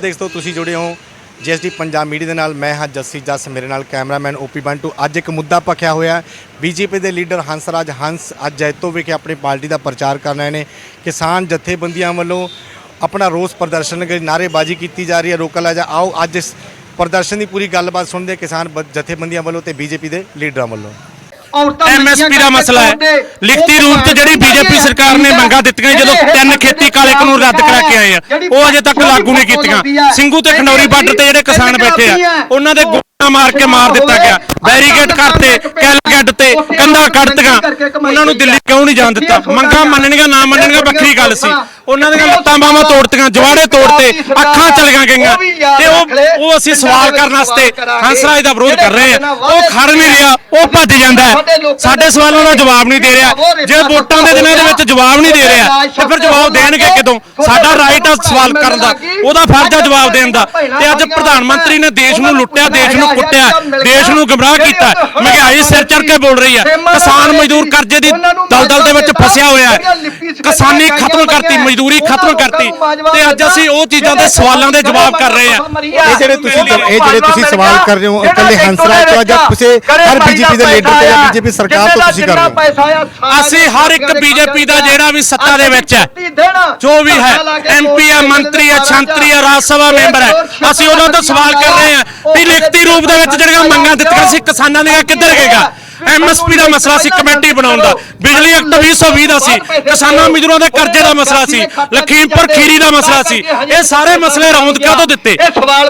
ਦੇਖ ਸਕਦੇ ਤੁਸੀਂ ਜੁੜੇ ਹੋ ਜੀਐਸਡੀ ਪੰਜਾਬ ਮੀਡੀਆ ਦੇ ਨਾਲ। ਮੈਂ ਹਾਂ ਜੱਸੀ ਜੱਸ, ਮੇਰੇ ਨਾਲ ਕੈਮਰਾਮੈਨ ਓਪੀ ਬੰਟੂ। ਅੱਜ ਇੱਕ ਮੁੱਦਾ ਪੱਖਿਆ ਹੋਇਆ ਬੀਜੇਪੀ ਦੇ ਲੀਡਰ ਹੰਸਰਾਜ ਹੰਸ ਅੱਜ ਜੈਤੋ ਵਿਖੇ ਆਪਣੀ ਪਾਰਟੀ ਦਾ ਪ੍ਰਚਾਰ ਕਰ ਰਹੇ ਨੇ। ਕਿਸਾਨ ਜਥੇਬੰਦੀਆਂ ਵੱਲੋਂ ਆਪਣਾ ਰੋਸ ਪ੍ਰਦਰਸ਼ਨ ਕਰ ਨਾਅਰੇਬਾਜ਼ੀ ਕੀਤੀ ਜਾ ਰਹੀ ਹੈ। ਰੋਕਾ ਲਾ ਜਾ ਆਓ ਅੱਜ ਇਸ ਪ੍ਰਦਰਸ਼ਨ ਦੀ ਪੂਰੀ ਗੱਲਬਾਤ ਸੁਣਦੇ ਕਿਸਾਨ ਬ- ਜਥੇਬੰਦੀਆਂ ਵੱਲੋਂ ਤੇ ਬੀਜੇਪੀ ਦੇ ਲੀਡਰਾਂ ਵੱਲੋਂ। ਐਮਐਸਪੀ ਦਾ ਮਸਲਾ ਹੈ। ਲਿਖਤੀ ਰੂਪ ਤੇ ਜਿਹੜੀ ਬੀਜੇਪੀ ਸਰਕਾਰ ਨੇ ਮੰਗਾਂ ਦਿੱਤੀਆਂ ਜਦੋਂ ਤਿੰਨ ਖੇਤੀ ਕਾਲੇ ਕਾਨੂੰਨ ਰੱਦ ਕਰਾ ਕੇ ਆਏ ਆ। ਉਹ ਅਜੇ ਤੱਕ ਲਾਗੂ ਨਹੀਂ ਕੀਤੀਆਂ। ਸਿੰਘੂ ਤੇ ਖਨੌਰੀ ਬਾਰਡਰ ਤੇ ਜਿਹੜੇ ਕਿਸਾਨ ਬੈਠੇ ਆ ਉਹਨਾਂ ਦੇ ਮਾਰ ਕੇ ਮਾਰ ਦਿੱਤਾ ਗਿਆ। ਬੈਰੀਕੇਡ ਕਰਤੇ ਕੈਲਗੇਟ ਤੇ ਕੰਧਾਂ ਕੱਢਤੀਆਂ। ਉਹਨਾਂ ਨੂੰ ਦਿੱਲੀ ਕਿਉਂ ਨਹੀਂ ਜਾਣ ਦਿੱਤਾ? ਮੰਗਾਂ ਮੰਨਣੀਆਂ ਨਾ ਮੰਨਣੀਆਂ ਵੱਖਰੀ ਗੱਲ ਸੀ। ਉਹਨਾਂ ਦੀਆਂ ਲੱਤਾਂ ਬਾਹਾਂ ਤੋੜਤੀਆਂ ਜਵਾੜੇ ਤੋੜਤੇ ਅੱਖਾਂ ਚਲੀਆਂ ਗਈਆਂ ਤੇ ਉਹ ਉਹ ਅਸੀਂ ਸਵਾਲ ਕਰਨ ਵਾਸਤੇ ਹੰਸਰਾਜ ਦਾ ਵਿਰੋਧ ਕਰ ਰਹੇ ਆ। ਉਹ ਖੜ ਨਹੀਂ ਰਿਹਾ ਉਹ ਭੱਜ ਜਾਂਦਾ ਸਾਡੇ ਸਵਾਲਾਂ ਦਾ ਜਵਾਬ ਨਹੀਂ ਦੇ ਰਿਹਾ। ਜੇ ਵੋਟਾਂ ਦੇ ਦਿਨਾਂ ਦੇ ਵਿੱਚ ਜਵਾਬ ਨਹੀਂ ਦੇ ਰਿਹਾ ਤੇ ਫਿਰ ਜਵਾਬ ਦੇਣਗੇ ਕਿਦੋਂ? ਸਾਡਾ ਰਾਈਟ ਆ ਸਵਾਲ ਕਰਨ ਦਾ। ਉਹਦਾ ਫਰਜ਼ ਆ ਜਵਾਬ ਦੇਣ ਦਾ। ਤੇ ਅੱਜ ਪ੍ਰਧਾਨ ਮੰਤਰੀ ਨੇ ਦੇਸ਼ ਨੂੰ ਲੁੱਟਿਆ ਦੇਸ਼ ਨੂੰ ਕੁੱਟਿਆ ਦੇਸ਼ ਨੂੰ ਗਮਰਾਹ ਕੀਤਾ ਮਹਿੰਗਾਈ ਸਿਰ ਚੜ ਕੇ ਬੋਲ ਰਹੀ ਹੈ ਕਿਸਾਨ ਮਜ਼ਦੂਰ ਕਰਜ਼ੇ ਦੀ ਦਲਦਲ ਦੇ ਵਿੱਚ ਫਸਿਆ ਹੋਇਆ ਹੈ। ਕਿਸਾਨੀ ਖਤਮ ਕਰਤੀ ਮਜ਼ਦੂਰੀ ਖਤਮ ਕਰਤੀ। ਤੇ ਅੱਜ ਅਸੀਂ ਉਹ ਚੀਜ਼ਾਂ ਦੇ ਸਵਾਲਾਂ ਦੇ ਜਵਾਬ ਕਰ ਰਹੇ ਆ ਇਹ ਜਿਹੜੇ ਤੁਸੀਂ ਇਹ ਜਿਹੜੇ ਤੁਸੀਂ ਸਵਾਲ ਕਰ ਰਹੇ ਹੋ ਇਕੱਲੇ ਹੰਸਰਾਜ ਤੋਂ ਜਾਂ ਕਿਸੇ ਹਰ ਬੀਜੇਪੀ ਦੇ ਲੀਡਰ ਤੋਂ ਜਾਂ ਬੀਜੇਪੀ ਸਰਕਾਰ ਤੋਂ ਤੁਸੀਂ ਕਰ ਰਹੇ ਹੋ। ਅਸੀਂ ਹਰ ਇੱਕ ਬੀਜੇਪੀ ਦਾ ਜਿਹੜਾ ਵੀ ਸੱਤਾ ਦੇ ਵਿੱਚ ਹੈ ਜੋ ਵੀ ਹੈ ਐਮਪੀ ਹੈ ਮੰਤਰੀ ਹੈ ਛੰਤਰੀ ਹੈ ਰਾਜ ਸਭਾ ਮੈਂਬਰ ਹੈ। ਅਸੀਂ ਉਹਨਾਂ ਤੋਂ ਸਵਾਲ ਕਰ ਰਹੇ ਹਾਂ ਵੀ ਲਿਖਤੀ ਰੂਪ ਦੇ ਵਿੱਚ ਜਿਹੜੀਆਂ ਮੰਗਾਂ ਦਿੱਤੀਆਂ ਸੀ ਕਿਸਾਨਾਂ ਦੀਆਂ ਕਿੱਧਰ ਗਏਗਾ ਐਮਐਸਪੀ ਦਾ ਮਸਲਾ ਸੀ ਕਮੇਟੀ ਬਣਾਉਣ ਦਾ। ਬਿਜਲੀ ਐਕਟ 2020 ਦਾ ਸੀ। ਕਿਸਾਨਾਂ ਮਜ਼ਦੂਰਾਂ ਦੇ ਕਰਜ਼ੇ ਦਾ ਮਸਲਾ ਸੀ। ਲਖੀਮਪੁਰ ਖੀਰੀ ਦਾ ਮਸਲਾ ਸੀ। ਇਹ ਸਾਰੇ ਮਸਲੇ ਰੌਂਦ ਕਿਉਂ ਤੋਂ ਦਿੱਤੇ?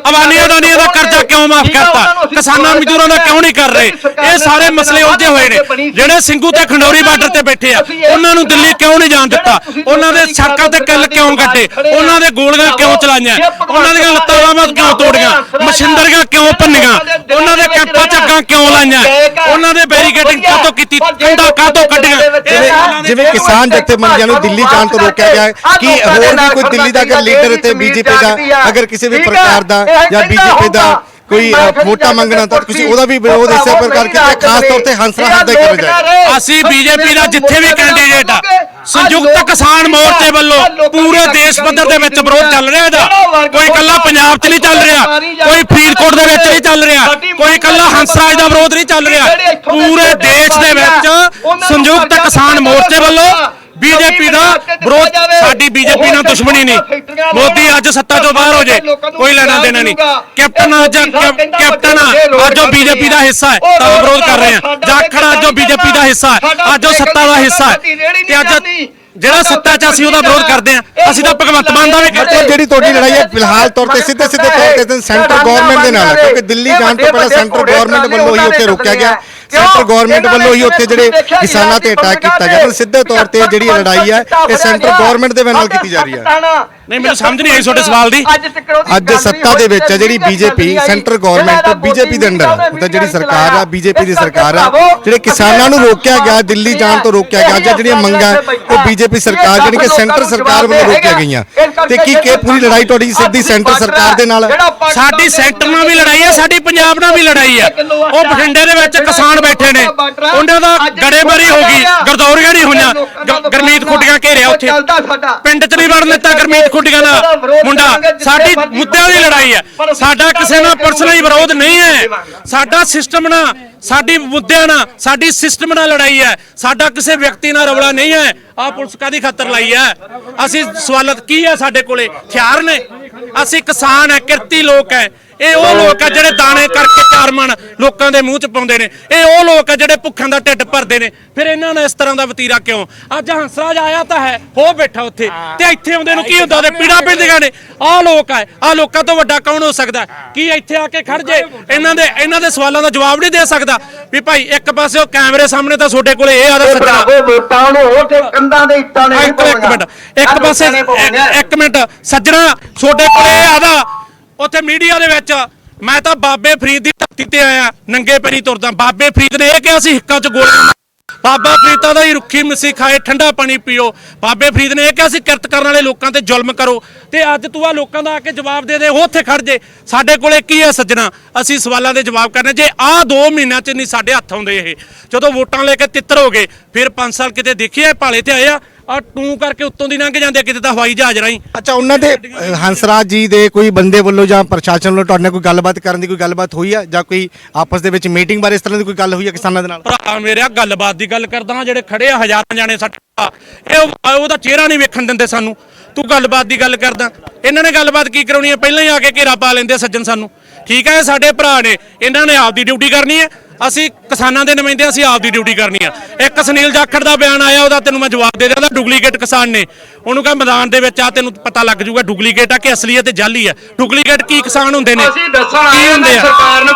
ਅਵਾਨੀ ਅਡਾਨੀਆਂ ਦਾ ਕਰਜ਼ਾ ਕਿਉਂ ਮਾਫ ਕਰਤਾ? ਕਿਸਾਨਾਂ ਮਜ਼ਦੂਰਾਂ ਦਾ ਕਿਉਂ ਨਹੀਂ ਕਰ ਰਹੇ? ਇਹ ਸਾਰੇ ਮਸਲੇ ਉਲਝੇ ਹੋਏ ਨੇ। ਜਿਹੜੇ ਸਿੰਘੂ ਤੇ ਖੰਡੌਰੀ ਬਾਰਡਰ ਤੇ ਬੈਠੇ ਆ ਉਹਨਾਂ ਨੂੰ ਦਿੱਲੀ ਕਿਉਂ ਨਹੀਂ ਜਾਣ ਦਿੱਤਾ? ਉਹਨਾਂ ਦੇ ਸੜਕਾਂ ਤੇ ਕਿੱਲ ਕਿਉਂ ਕੱਢੇ ਉਹਨਾਂ ਦੇ ਗੋਲੀਆਂ ਕਿਉਂ ਚਲਾਈਆਂ? ਉਹਨਾਂ ਦੀਆਂ ਲੱਤਾਂ ਬਾਹਾਂ ਕਿਉਂ ਤੋੜੀਆਂ? ਮਸ਼ੀਨਰੀਆਂ ਕਿਉਂ ਭੰਨੀਆਂ? ਉਹਨਾਂ ਦੇ ਕੈਂਪਾਂ ਚ ਅੱਗਾਂ ਕਿਉਂ ਲਾਈਆਂ? ਉਹਨਾਂ ਦੇ ਬੈਰੀਕੇਡਿੰਗ ਕਾਹਤੋਂ ਕੀਤੀ? ਕੰਧਾਂ ਕਾਹਤੋਂ ਕੱਢੀਆਂ? ਜਿਵੇਂ ਕਿਸਾਨ ਜਥੇਬੰਦੀਆਂ ਨੂੰ ਦਿੱਲੀ ਜਾਣ ਤੋਂ ਰੋਕਿਆ ਗਿਆ। ਕੀ ਹੋਰ ਵੀ ਕੋਈ ਦਿੱਲੀ ਦਾ ਅਗਰ ਲੀਡਰ ਤੇ ਬੀਜੇਪੀ ਦਾ ਅਗਰ ਕਿਸੇ ਵੀ ਪ੍ਰਕਾਰ ਦਾ ਜਾਂ ਬੀਜੇਪੀ ਦਾ ਕੋਈ ਵੋਟਾਂ ਮੰਗਣਾ ਤਾਂ ਤੁਸੀਂ ਉਹਦਾ ਵੀ ਵਿਰੋਧ ਇਸੇ ਪ੍ਰਕਾਰ ਕੀਤਾ ਖਾਸ ਤੌਰ ਤੇ ਹੰਸਰਾਜ ਦਾ ਕਿਹਾ ਜਾਏ ਅਸੀਂ ਬੀਜੇਪੀ ਦਾ ਜਿੱਥੇ ਵੀ ਕੈਂਡੀਡੇਟ ਆ। ਸੰਯੁਕਤ ਕਿਸਾਨ ਮੋਰਚੇ ਵੱਲੋਂ ਪੂਰੇ ਦੇਸ਼ ਪੱਧਰ ਦੇ ਵਿੱਚ ਵਿਰੋਧ ਚੱਲ ਰਿਹਾ ਇਹਦਾ। ਕੋਈ ਇਕੱਲਾ ਪੰਜਾਬ 'ਚ ਨਹੀਂ ਚੱਲ ਰਿਹਾ। ਕੋਈ ਫਰੀਦਕੋਟ ਦੇ ਵਿੱਚ ਨਹੀਂ ਚੱਲ ਰਿਹਾ। ਕੋਈ ਇਕੱਲਾ ਹੰਸਰਾਜ ਦਾ ਵਿਰੋਧ ਨਹੀਂ ਚੱਲ ਰਿਹਾ। ਪੂਰੇ ਦੇਸ਼ ਦੇ ਵਿੱਚ ਸੰਯੁਕਤ ਕਿਸਾਨ ਮੋਰਚੇ ਵੱਲੋਂ ਬੀਜੇਪੀ ਦਾ ਵਿਰੋਧ ਸਾਡੀ ਬੀਜੇਪੀ ਨਾਲ ਦੁਸ਼ਮਣੀ ਨਹੀਂ। ਮੋਦੀ ਅੱਜ ਸੱਤਾ ਤੋਂ ਬਾਹਰ ਹੋ ਜੇ। ਕੋਈ ਲੈਣਾ ਦੇਣਾ ਨਹੀਂ। ਕੈਪਟਨ ਅੱਜ ਕੈਪ- ਕੈਪਟਨ ਅੱਜ ਉਹ ਬੀਜੇਪੀ ਦਾ ਹਿੱਸਾ ਹੈ ਤਾਂ ਵਿਰੋਧ ਕਰ ਰਹੇ ਆ। ਜਾਖੜ ਅੱਜ ਉਹ ਬੀਜੇਪੀ ਦਾ ਹਿੱਸਾ ਹੈ। ਅੱਜ ਉਹ ਸੱਤਾ ਦਾ ਹਿੱਸਾ ਹੈ। ਤੇ ਅੱਜ ਜਿਹੜਾ ਸੱਤਾ 'ਚ ਅਸੀਂ ਉਹਦਾ ਵਿਰੋਧ ਕਰਦੇ ਆ। ਅਸੀਂ ਤਾਂ ਭਗਵੰਤ ਮਾਨ ਦਾ ਵੀ ਕਰਦੇ। ਜਿਹੜੀ ਤੁਹਾਡੀ ਲੜਾਈ ਹੈ ਫਿਲਹਾਲ ਤੌਰ ਤੇ ਸਿੱਧੇ ਸਿੱਧੇ ਤੌਰ ਤੇ ਸੈਂਟਰ ਗਵਰਨਮੈਂਟ ਦੇ ਨਾਲ ਹੈ ਕਿਉਂਕਿ ਦਿੱਲੀ ਜਾਣ ਤੋਂ ਪਹਿਲਾਂ ਸੈਂਟਰ ਗਵਰਨਮੈਂਟ ਵੱਲੋਂ ਹੀ ਉੱਥੇ ਰੋਕਿਆ ਗਿਆ। ਸੈਂਟਰ ਗਵਰਨਮੈਂਟ ਵੱਲੋਂ ਹੀ ਉੱਥੇ ਜਿਹੜੇ ਕਿਸਾਨਾਂ ਤੇ ਅਟੈਕ ਕੀਤਾ ਗਿਆ ਪਰ ਸਿੱਧੇ ਤੌਰ ਤੇ ਜਿਹੜੀ ਲੜਾਈ ਹੈ ਇਹ ਸੈਂਟਰ ਗਵਰਨਮੈਂਟ ਦੇ ਨਾਲ ਕੀਤੀ ਜਾ ਰਹੀ ਹੈ ਨਹੀਂ ਮੈਨੂੰ ਸਮਝ ਨਹੀਂ ਆਈ ਤੁਹਾਡੇ ਸਵਾਲ ਦੀ। ਅੱਜ ਸੱਤਾ ਦੇ ਵਿੱਚ ਹੈ ਜਿਹੜੀ ਬੀਜੇਪੀ ਸੈਂਟਰ ਗਵਰਨਮੈਂਟ ਬੀਜੇਪੀ ਦੇ ਅੰਡਰ ਮਤਲਬ ਜਿਹੜੀ ਸਰਕਾਰ ਆ ਬੀਜੇਪੀ ਦੀ ਸਰਕਾਰ ਆ ਜਿਹੜੇ ਕਿਸਾਨਾਂ ਨੂੰ ਰੋਕਿਆ ਗਿਆ ਦਿੱਲੀ ਜਾਣ ਤੋਂ ਰੋਕਿਆ ਗਿਆ ਜਾਂ ਜਿਹੜੀਆਂ ਮੰਗਾਂ ਉਹ ਬੀਜੇਪੀ ਸਰਕਾਰ ਜਾਣੀ ਕਿ ਸੈਂਟਰ ਸਰਕਾਰ ਵੱਲੋਂ ਰੋਕੀਆਂ ਗਈਆਂ। ਤੇ ਕੀ ਕੀ ਪੂਰੀ ਲੜਾਈ ਤੁਹਾਡੀ ਸਿੱਧੀ ਸੈਂਟਰ ਸਰਕਾਰ ਦੇ ਨਾਲ? ਸਾਡੀ ਸੈਂਟਰ ਨਾਲ ਵੀ ਲੜਾਈ ਹੈ ਸਾਡੀ ਪੰਜਾਬ ਨਾਲ ਵੀ ਲੜਾਈ ਹੈ ਉਹ ਬਠਿੰਡੇ ਦੇ ਵਿੱਚ ਕਿਸਾਨ ਬੈਠੇ ਨੇ। ਉਹਨਾਂ ਦਾ ਗੜੇਮਾਰੀ ਹੋ ਗਈ ਗਰਦੌਰੀਆਂ ਨਹੀਂ ਹੋਈਆਂ। ਗਰਮੀਤ ਖੁੱਡੀਆਂ ਘੇਰਿਆ ਉੱਥੇ। ਪਿੰਡ 'ਚ ਨਹੀਂ ਵੜਨ ਦਿੱਤਾ ਗਰਮੀਤ ਖੁੱਡੀਆਂ ਦਾ ਮੁੰਡਾ। ਸਾਡੀ ਮੁੱਦਿਆਂ ਦੀ ਲੜਾਈ ਹੈ ਸਾਡਾ ਕਿਸੇ ਨਾਲ ਪਰਸਨਲੀ ਵਿਰੋਧ ਨਹੀਂ ਹੈ। ਸਾਡਾ ਸਿਸਟਮ ਨਾਲ ਸਾਡੀ ਮੁੱਦਿਆਂ ਨਾਲ, ਸਾਡੀ ਸਿਸਟਮ ਨਾਲ ਲੜਾਈ ਹੈ। ਸਾਡਾ ਕਿਸੇ ਵਿਅਕਤੀ ਨਾਲ ਰੌਲਾ ਨਹੀਂ ਹੈ। ਆ ਪੁਲਿਸ ਕਾਦੀ ਖਾਤਰ ਲਾਈ ਹੈ? ਅਸੀਂ ਸਵਾਲਤ ਕੀ ਹੈ ਸਾਡੇ ਕੋਲੇ? ਹਥਿਆਰ ਨੇ। ਅਸੀਂ ਕਿਸਾਨ ਹੈ, ਕਿਰਤੀ ਲੋਕ ਹੈ। ਇਹ ਉਹ ਲੋਕ ਆ ਜਿਹੜੇ ਦਾਣੇ ਕਰਕੇ ਚਾਰ ਮਣ ਲੋਕਾਂ ਦੇ ਮੂੰਹ 'ਚ ਪਾਉਂਦੇ ਨੇ। ਇਹ ਉਹ ਲੋਕ ਆ ਜਿਹੜੇ ਭੁੱਖਾਂ ਦਾ ਢਿੱਡ ਭਰਦੇ ਨੇ। ਫਿਰ ਇਹਨਾਂ ਨੂੰ ਇਸ ਤਰ੍ਹਾਂ ਦਾ ਵਤੀਰਾ ਕਿਉਂ? ਅੱਜ ਹੰਸਰਾਜ ਆਇਆ ਤਾਂ ਹੈ ਹੋ ਬੈਠਾ ਉੱਥੇ। ਤੇ ਇੱਥੇ ਆਉਂਦੇ ਨੂੰ ਕੀ ਹੁੰਦਾ? ਉਹਦੇ ਪੀੜਾ ਪੈਂਦੀਆਂ ਨੇ। ਆਹ ਲੋਕ ਆ ਆਹ ਲੋਕਾਂ ਤੋਂ ਵੱਡਾ ਕੌਣ ਹੋ ਸਕਦਾ? ਕੀ ਇੱਥੇ ਆ ਕੇ ਖੜ ਜੇ? ਇਹਨਾਂ ਦੇ ਇਹਨਾਂ ਦੇ ਸਵਾਲਾਂ ਦਾ ਜਵਾਬ ਨਹੀਂ ਦੇ ਸਕਦਾ। ਵੀ ਭਾਈ ਇੱਕ ਪਾਸੇ ਉਹ ਕੈਮਰੇ ਸਾਹਮਣੇ ਤਾਂ ਤੁਹਾਡੇ ਕੋਲੇ ਇਹ ਆਦਾ ਸੱਜਣਾ ਵੋਟਾਂ ਨੂੰ ਉਹ ਤੇ ਕੰਧਾਂ ਦੇ ਇੱਟਾਂ ਨੇ ਇੱਕ ਮਿੰਟ ਇੱਕ ਪਾਸੇ ਇੱਕ- ਇੱਕ ਮਿੰਟ ਸੱਜਣਾ ਤੁਹਾਡੇ ਕੋਲੇ ਇਹ ਆਦਾ। ਉੱਥੇ ਮੀਡੀਆ ਦੇ ਵਿੱਚ ਮੈਂ ਤਾਂ ਬਾਬੇ ਫਰੀਦ ਦੀ ਧਰਤੀ ਤੇ ਆਇਆ, ਨੰਗੇ ਪੈਰੀ ਤੁਰਦਾ। ਬਾਬੇ ਫਰੀਦ ਨੇ ਇਹ ਕਿਹਾ ਸੀ, ਹਿੱਕਾਂ 'ਚ ਗੋਲੀਆਂ ਬਾਬਾ ਫਰੀਦਾ ਦਾ ਹੀ ਰੁੱਖੀ ਮਿੱਸੀ ਖਾਏ, ਠੰਡਾ ਪਾਣੀ ਪੀਓ। ਬਾਬੇ ਫਰੀਦ ਨੇ ਇਹ ਕਿਹਾ ਸੀ, ਕਿਰਤ ਕਰਨ ਵਾਲੇ ਲੋਕਾਂ ਤੇ ਜ਼ੁਲਮ ਕਰੋ। ਤੇ ਅੱਜ ਤੂੰ ਆ ਲੋਕਾਂ ਦਾ ਆ ਕੇ ਜਵਾਬ ਦੇ ਦੇ, ਉਹ ਉੱਥੇ ਖੜ ਜੇ। ਸਾਡੇ ਕੋਲੇ ਕੀ ਹੈ ਸੱਜਣਾ? ਅਸੀਂ ਸਵਾਲਾਂ ਦੇ ਜਵਾਬ ਕਰਨੇ। ਜੇ ਆਹ 2 ਮਹੀਨਿਆਂ 'ਚ ਨਹੀਂ ਸਾਡੇ ਹੱਥ ਆਉਂਦੇ ਇਹ, ਜਦੋਂ ਵੋਟਾਂ ਲੈ ਕੇ ਤਿੱਤਰ ਹੋ ਗਏ, ਫਿਰ 5 ਸਾਲ ਕਿਤੇ ਦੇਖਿਆ ਭਾਲੇ ਤੇ ਆਇਆ ਆ ਟੂ ਕਰਕੇ ਉੱਤੋਂ ਦੀ ਲੰਘ ਜਾਂਦੇ ਆ, ਕਿਤੇ ਤਾਂ ਹਵਾਈ ਜਹਾਜ਼ ਰਾਹੀਂ। ਅੱਛਾ ਉਹਨਾਂ ਦੇ ਅ, ਹੰਸਰਾਜ ਜੀ ਦੇ ਕੋਈ ਬੰਦੇ ਵੱਲੋਂ ਜਾਂ ਪ੍ਰਸ਼ਾਸਨ ਵੱਲੋਂ ਤੁਹਾਡੇ ਨਾਲ ਕੋਈ ਗੱਲਬਾਤ ਕਰਨ ਦੀ ਕੋਈ ਗੱਲਬਾਤ ਹੋਈ ਆ? ਜਾਂ ਕੋਈ ਆਪਸ ਦੇ ਵਿੱਚ ਮੀਟਿੰਗ ਬਾਰੇ ਇਸ ਤਰ੍ਹਾਂ ਦੀ ਕੋਈ ਗੱਲ ਹੋਈ ਆ ਕਿਸਾਨਾਂ ਦੇ ਨਾਲ? ਭਰਾ ਮੇਰਿਆ ਗੱਲਬਾਤ ਦੀ ਗੱਲ ਕਰਦਾ ਜਿਹੜੇ ਖੜੇ ਆ ਹਜ਼ਾਰਾਂ ਜਾਣੇ ਸਾਡੇ ਭਰਾ, ਇਹ ਉਹ- ਉਹਦਾ ਚਿਹਰਾ ਨਹੀਂ ਵੇਖਣ ਦਿੰਦੇ ਸਾਨੂੰ। ਤੂੰ ਗੱਲਬਾਤ ਦੀ ਗੱਲ ਕਰਦਾ। ਇਹਨਾਂ ਨੇ ਗੱਲਬਾਤ ਕੀ ਕਰਾਉਣੀ ਹੈ ਪਹਿਲਾਂ ਹੀ ਆ ਕੇ ਘੇਰਾ ਪਾ ਲੈਂਦੇ ਆ ਸੱਜਣ ਸਾਨੂੰ। ਠੀਕ ਹੈ ਇਹ ਸਾਡੇ ਭਰਾ ਨੇ। ਇਹਨਾਂ ਨੇ ਆਪਦੀ ਡਿਊਟੀ ਕਰਨੀ ਹੈ ਅਸੀਂ ਕਿਸਾਨਾਂ ਦੇ ਨੁਮਾਇੰਦੇ ਅਸੀਂ ਆਪਦੀ ਡਿਊਟੀ ਕਰਨੀ ਆ। ਇੱਕ ਸੁਨੀਲ ਜਾਖੜ ਦਾ ਬਿਆਨ ਆਇਆ ਉਹਦਾ ਤੈਨੂੰ ਮੈਂ ਜਵਾਬ ਦੇ ਦਿੰਦਾ ਡੁਪਲੀਕੇਟ ਕਿਸਾਨ ਨੇ। ਉਹਨੂੰ ਕਹ ਮੈਦਾਨ ਦੇ ਵਿੱਚ ਆ ਤੈਨੂੰ ਪਤਾ ਲੱਗ ਜਾਊਗਾ ਡੁਪਲੀਕੇਟ ਆ ਕਿ ਅਸਲੀ ਹੈ ਤੇ ਜਾਲੀ ਹੈ ਡੁਪਲੀਕੇਟ ਕੀ ਕਿਸਾਨ ਹੁੰਦੇ ਨੇ? ਅਸੀਂ ਦੱਸਣ ਕੀ ਹੁੰਦੇ ਆ? ਸਰਕਾਰ ਨੂੰ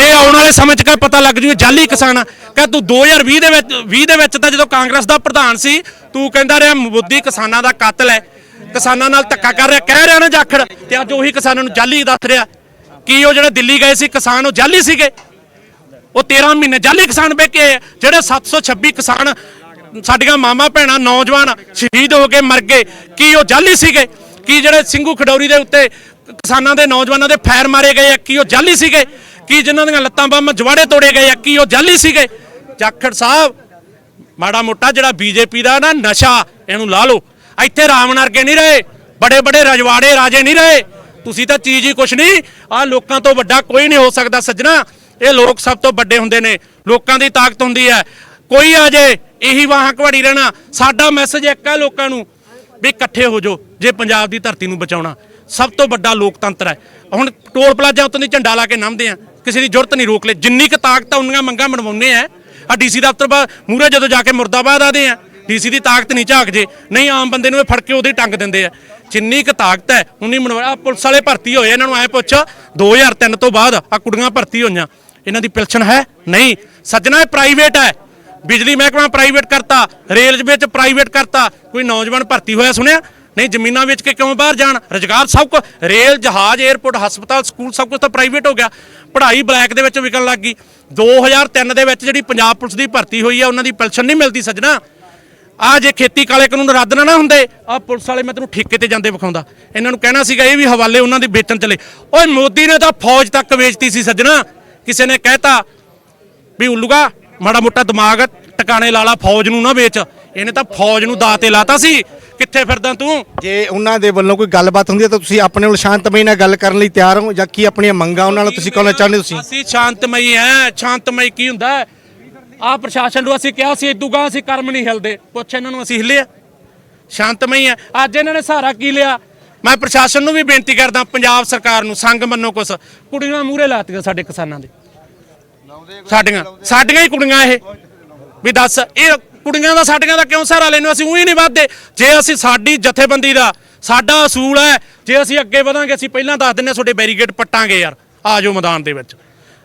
ਇਹ ਆਉਣ ਵਾਲੇ ਸਮੇਂ 'ਚ ਕਹ ਪਤਾ ਲੱਗ ਜੂ ਜਾਲੀ ਕਿਸਾਨ ਆ। ਕਹ ਤੂੰ 2020 ਦੇ ਵਿੱਚ 20 ਦੇ ਵਿੱਚ ਤਾਂ ਜਦੋਂ ਕਾਂਗਰਸ ਦਾ ਪ੍ਰਧਾਨ ਸੀ ਤੂੰ ਕਹਿੰਦਾ ਰਿਹਾ ਮੋਦੀ ਕਿਸਾਨਾਂ ਦਾ ਕਾਤਲ ਹੈ। ਕਿਸਾਨਾਂ ਨਾਲ ਧੱਕਾ ਕਰ ਰਿਹਾ ਕਹਿ ਰਿਹਾ ਨਾ ਜਾਖੜ ਤੇ ਅੱਜ ਉਹੀ ਕਿਸਾਨਾਂ ਨੂੰ ਜਾਲੀ ਦੱਸ ਰਿਹਾ। ਕੀ ਉਹ ਜਿਹੜੇ ਦਿੱਲੀ ਗਏ ਸੀ ਕਿਸਾਨ ਉਹ ਜਾਲੀ ਸੀਗੇ? ਉਹ 13 ਮਹੀਨੇ ਜਾਲੀ ਕਿਸਾਨ ਬਹਿ ਕੇ ਆਏ। ਆ। ਜਿਹੜੇ 726 ਕਿਸਾਨ, ਸਾਡੀਆਂ ਮਾਮਾ ਭੈਣਾਂ, ਨੌਜਵਾਨ ਸ਼ਹੀਦ ਹੋ ਕੇ ਮਰ ਗਏ, ਕੀ ਉਹ ਜਾਲੀ ਸੀਗੇ? ਕੀ ਜਿਹੜੇ ਸਿੰਘੂ ਖਡੌਰੀ ਦੇ ਉੱਤੇ ਕਿਸਾਨਾਂ ਦੇ ਨੌਜਵਾਨਾਂ ਦੇ ਫੈਰ ਮਾਰੇ ਗਏ ਆ? ਕੀ ਉਹ ਜਾਲੀ ਸੀਗੇ? ਕੀ ਜਿਨ੍ਹਾਂ ਦੀਆਂ ਲੱਤਾਂ ਬੰਮ ਜਵਾੜੇ ਤੋੜੇ ਗਏ ਆ? ਕੀ ਉਹ ਜਾਲੀ ਸੀਗੇ? ਜਾਖੜ ਸਾਹਿਬ, ਮਾੜਾ ਮੋਟਾ ਜਿਹੜਾ ਬੀਜੇਪੀ ਦਾ ਨਾ ਨਸ਼ਾ, ਇਹਨੂੰ ਲਾ ਲਓ। ਇੱਥੇ ਰਾਮ ਵਰਗੇ ਨਹੀਂ ਰਹੇ, ਬੜੇ ਬੜੇ ਰਜਵਾੜੇ ਰਾਜੇ ਨਹੀਂ ਰਹੇ। ਤੁਸੀਂ ਤਾਂ ਚੀਜ਼ ਹੀ ਕੁਛ ਨਹੀਂ ਆ ਲੋਕਾਂ ਤੋਂ ਵੱਡਾ ਕੋਈ ਨਹੀਂ ਹੋ ਸਕਦਾ ਸੱਜਣਾ। ਇਹ ਲੋਕ ਸਭ ਤੋਂ ਵੱਡੇ ਹੁੰਦੇ ਨੇ, ਲੋਕਾਂ ਦੀ ਤਾਕਤ ਹੁੰਦੀ ਹੈ। ਕੋਈ ਆ ਜੇ ਇਹੀ ਵਾਹਾਂ ਘਵੜੀ ਰਹਿਣਾ, ਸਾਡਾ ਮੈਸੇਜ ਇੱਕ ਹੈ ਲੋਕਾਂ ਨੂੰ, ਵੀ ਇਕੱਠੇ ਹੋ ਜਾਓ, ਜੇ ਪੰਜਾਬ ਦੀ ਧਰਤੀ ਨੂੰ ਬਚਾਉਣਾ। ਸਭ ਤੋਂ ਵੱਡਾ ਲੋਕਤੰਤਰ ਹੈ। ਹੁਣ ਟੋਲ ਪਲਾਜ਼ਾ ਉੱਤੋਂ ਦੀ ਝੰਡਾ ਲਾ ਕੇ ਨੰਮਦੇ ਆ, ਕਿਸੇ ਦੀ ਜ਼ਰੂਰਤ ਨਹੀਂ ਰੋਕ ਲੈ। ਜਿੰਨੀ ਕੁ ਤਾਕਤ ਆ, ਉਨੀਆਂ ਮੰਗਾਂ ਮਨਵਾਉਂਦੇ ਆ। ਆ ਡੀਸੀ ਦਫ਼ਤਰ ਬਾ ਮੂਰੇ ਜਦੋਂ ਜਾ ਕੇ ਮੁਰਦਾਬਾਦ ਆਦੇ ਆ ਡੀਸੀ ਦੀ ਤਾਕਤ ਨਹੀਂ ਝਾਕ ਜੇ, ਨਹੀਂ ਆਮ ਬੰਦੇ ਨੂੰ ਇਹ ਫੜ ਕੇ ਉਹਦੇ ਟੰਗ ਦਿੰਦੇ ਆ। ਜਿੰਨੀ ਕੁ ਤਾਕਤ ਹੈ, ਉਨੀ ਮਨਵਾ ਆਹ ਪੁਲਿਸ ਵਾਲੇ ਭਰਤੀ ਹੋਏ ਇਹਨਾਂ ਨੂੰ ਐ ਪੁੱਛ 2003 ਤੋਂ ਬਾਅਦ ਆ ਕੁੜੀਆਂ ਭਰਤੀ ਹੋਈਆਂ। ਇਹਨਾਂ ਦੀ ਪਿਲਸ਼ਨ ਹੈ? ਨਹੀਂ। ਸੱਜਣਾ, ਇਹ ਪ੍ਰਾਈਵੇਟ ਹੈ। ਬਿਜਲੀ ਮਹਿਕਮਾ ਪ੍ਰਾਈਵੇਟ ਕਰਤਾ। ਰੇਲ ਵਿੱਚ ਪ੍ਰਾਈਵੇਟ ਕਰਤਾ। ਕੋਈ ਨੌਜਵਾਨ ਭਰਤੀ ਹੋਇਆ ਸੁਣਿਆ? ਨਹੀਂ, ਜ਼ਮੀਨਾਂ ਵੇਚ ਕੇ ਕਿਉਂ ਬਾਹਰ ਜਾਣ? ਰੁਜ਼ਗਾਰ ਸਭ ਕੁਝ ਰੇਲ, ਜਹਾਜ਼ 에ਅਰਪੋਰਟ ਹਸਪਤਾਲ ਸਕੂਲ ਸਭ ਕੁਝ ਤਾਂ ਪ੍ਰਾਈਵੇਟ ਹੋ ਗਿਆ। ਪੜ੍ਹਾਈ ਬਲੈਕ ਦੇ ਵਿੱਚ ਵਿਕਣ ਲੱਗ ਗਈ। 2003 ਦੇ ਵਿੱਚ ਜਿਹੜੀ ਪੰਜਾਬ ਪੁਲਿਸ ਦੀ ਭਰਤੀ ਹੋਈ ਆ, ਉਹਨਾਂ ਦੀ ਪੈਨਸ਼ਨ ਨਹੀਂ ਮਿਲਦੀ ਸੱਜਣਾ। ਆ ਜੇ ਖੇਤੀ ਕਾਲੇ ਕਾਨੂੰਨ ਰੱਦ ਨਾ ਨਾ ਹੁੰਦੇ ਆ ਪੁਲਿਸ ਵਾਲੇ ਮੈਂ ਤੈਨੂੰ ਠੇਕੇ ਤੇ ਜਾਂਦੇ ਵਿਖਾਉਂਦਾ। ਇਹਨਾਂ ਨੂੰ ਕਹਿਣਾ ਸੀਗਾ ਇਹ ਵੀ ਹਵਾਲੇ ਉਹਨਾਂ ਦੇ ਵੇਚਣ ਚਲੇ। ਓਏ ਮੋਦੀ ਨੇ ਤਾਂ ਫੌਜ ਤੱਕ ਵੇਚਤੀ ਸੀ ਸੱਜਣਾ। ਕਿਸੇ ਨੇ ਕਹਿਤਾ ਵੀ ਉੱਲੂਗਾ ਮਾੜਾ ਮੋਟਾ ਦਿਮਾਗ ਟਿਕਾਣੇ ਲਾ ਲਾ ਫੌਜ ਨੂੰ ਨਾ ਵੇਚ। ਇਹਨੇ ਤਾਂ ਫੌਜ ਨੂੰ ਦਾਅ ਤੇ ਲਾਤਾ ਸੀ। ਕਿੱਥੇ ਫਿਰਦਾ ਤੂੰ? ਜੇ ਉਹਨਾਂ ਦੇ ਵੱਲੋਂ ਕੋਈ ਗੱਲਬਾਤ ਹੁੰਦੀ ਹੈ ਤਾਂ ਤੁਸੀਂ ਆਪਣੇ ਵੱਲ ਸ਼ਾਂਤਮਈ ਨਾਲ ਗੱਲ ਕਰਨ ਲਈ ਤਿਆਰ ਹੋ ਜਾਂ ਕੀ ਆਪਣੀਆਂ ਮੰਗਾਂ ਉਹਨਾਂ ਨਾਲ ਤੁਸੀਂ ਕਹਿਣਾ ਚਾਹੁੰਦੇ ਹੋ ਤੁਸੀਂ? ਅਸੀਂ ਸ਼ਾਂਤਮਈ ਐ। ਸ਼ਾਂਤਮਈ ਕੀ ਹੁੰਦਾ? ਆ ਪ੍ਰਸ਼ਾਸਨ ਨੂੰ ਅਸੀਂ ਕਿਹਾ ਸੀ ਇਦੂਗਾ ਅਸੀਂ ਕਰਮ ਨਹੀਂ ਹਿਲਦੇ। ਪੁੱਛ ਇਹਨਾਂ ਨੂੰ ਅਸੀਂ ਹਿੱਲੇ ਸ਼ਾਂਤਮਈ ਐ। ਅੱਜ ਇਹਨਾਂ ਨੇ ਸਹਾਰਾ ਕੀ ਲਿਆ? ਮੈਂ ਪ੍ਰਸ਼ਾਸਨ ਨੂੰ ਵੀ ਬੇਨਤੀ ਕਰਦਾ, ਪੰਜਾਬ ਸਰਕਾਰ ਨੂੰ ਸੰਗ ਮੰਨੋ ਕੁਛ। ਕੁੜੀਆਂ ਮੂਹਰੇ ਲਾਤੀਆਂ ਸਾਡੇ ਕਿਸਾਨਾਂ ਦੇ। ਸਾਡੀਆਂ ਸਾਡੀਆਂ ਹੀ ਕੁੜੀਆਂ ਇਹ। ਵੀ ਦੱਸ, ਇਹ ਕੁੜੀਆਂ ਦਾ, ਸਾਡੀਆਂ ਦਾ ਕਿਉਂ ਸਹਾਰਾ ਲੈਨੂੰ ਅਸੀਂ ਉਹੀ ਨਹੀਂ ਵੱਧਦੇ। ਜੇ ਅਸੀਂ ਸਾਡੀ ਜਥੇਬੰਦੀ ਦਾ, ਸਾਡਾ ਅਸੂਲ ਹੈ, ਜੇ ਅਸੀਂ ਅੱਗੇ ਵਧਾਂਗੇ, ਅਸੀਂ ਪਹਿਲਾਂ ਦੱਸ ਦਿੰਨੇ ਤੁਹਾਡੇ ਬੈਰੀਗੇਡ ਪੱਟਾਂਗੇ ਯਾਰ, ਆ ਜਾਓ ਮੈਦਾਨ ਦੇ ਵਿੱਚ।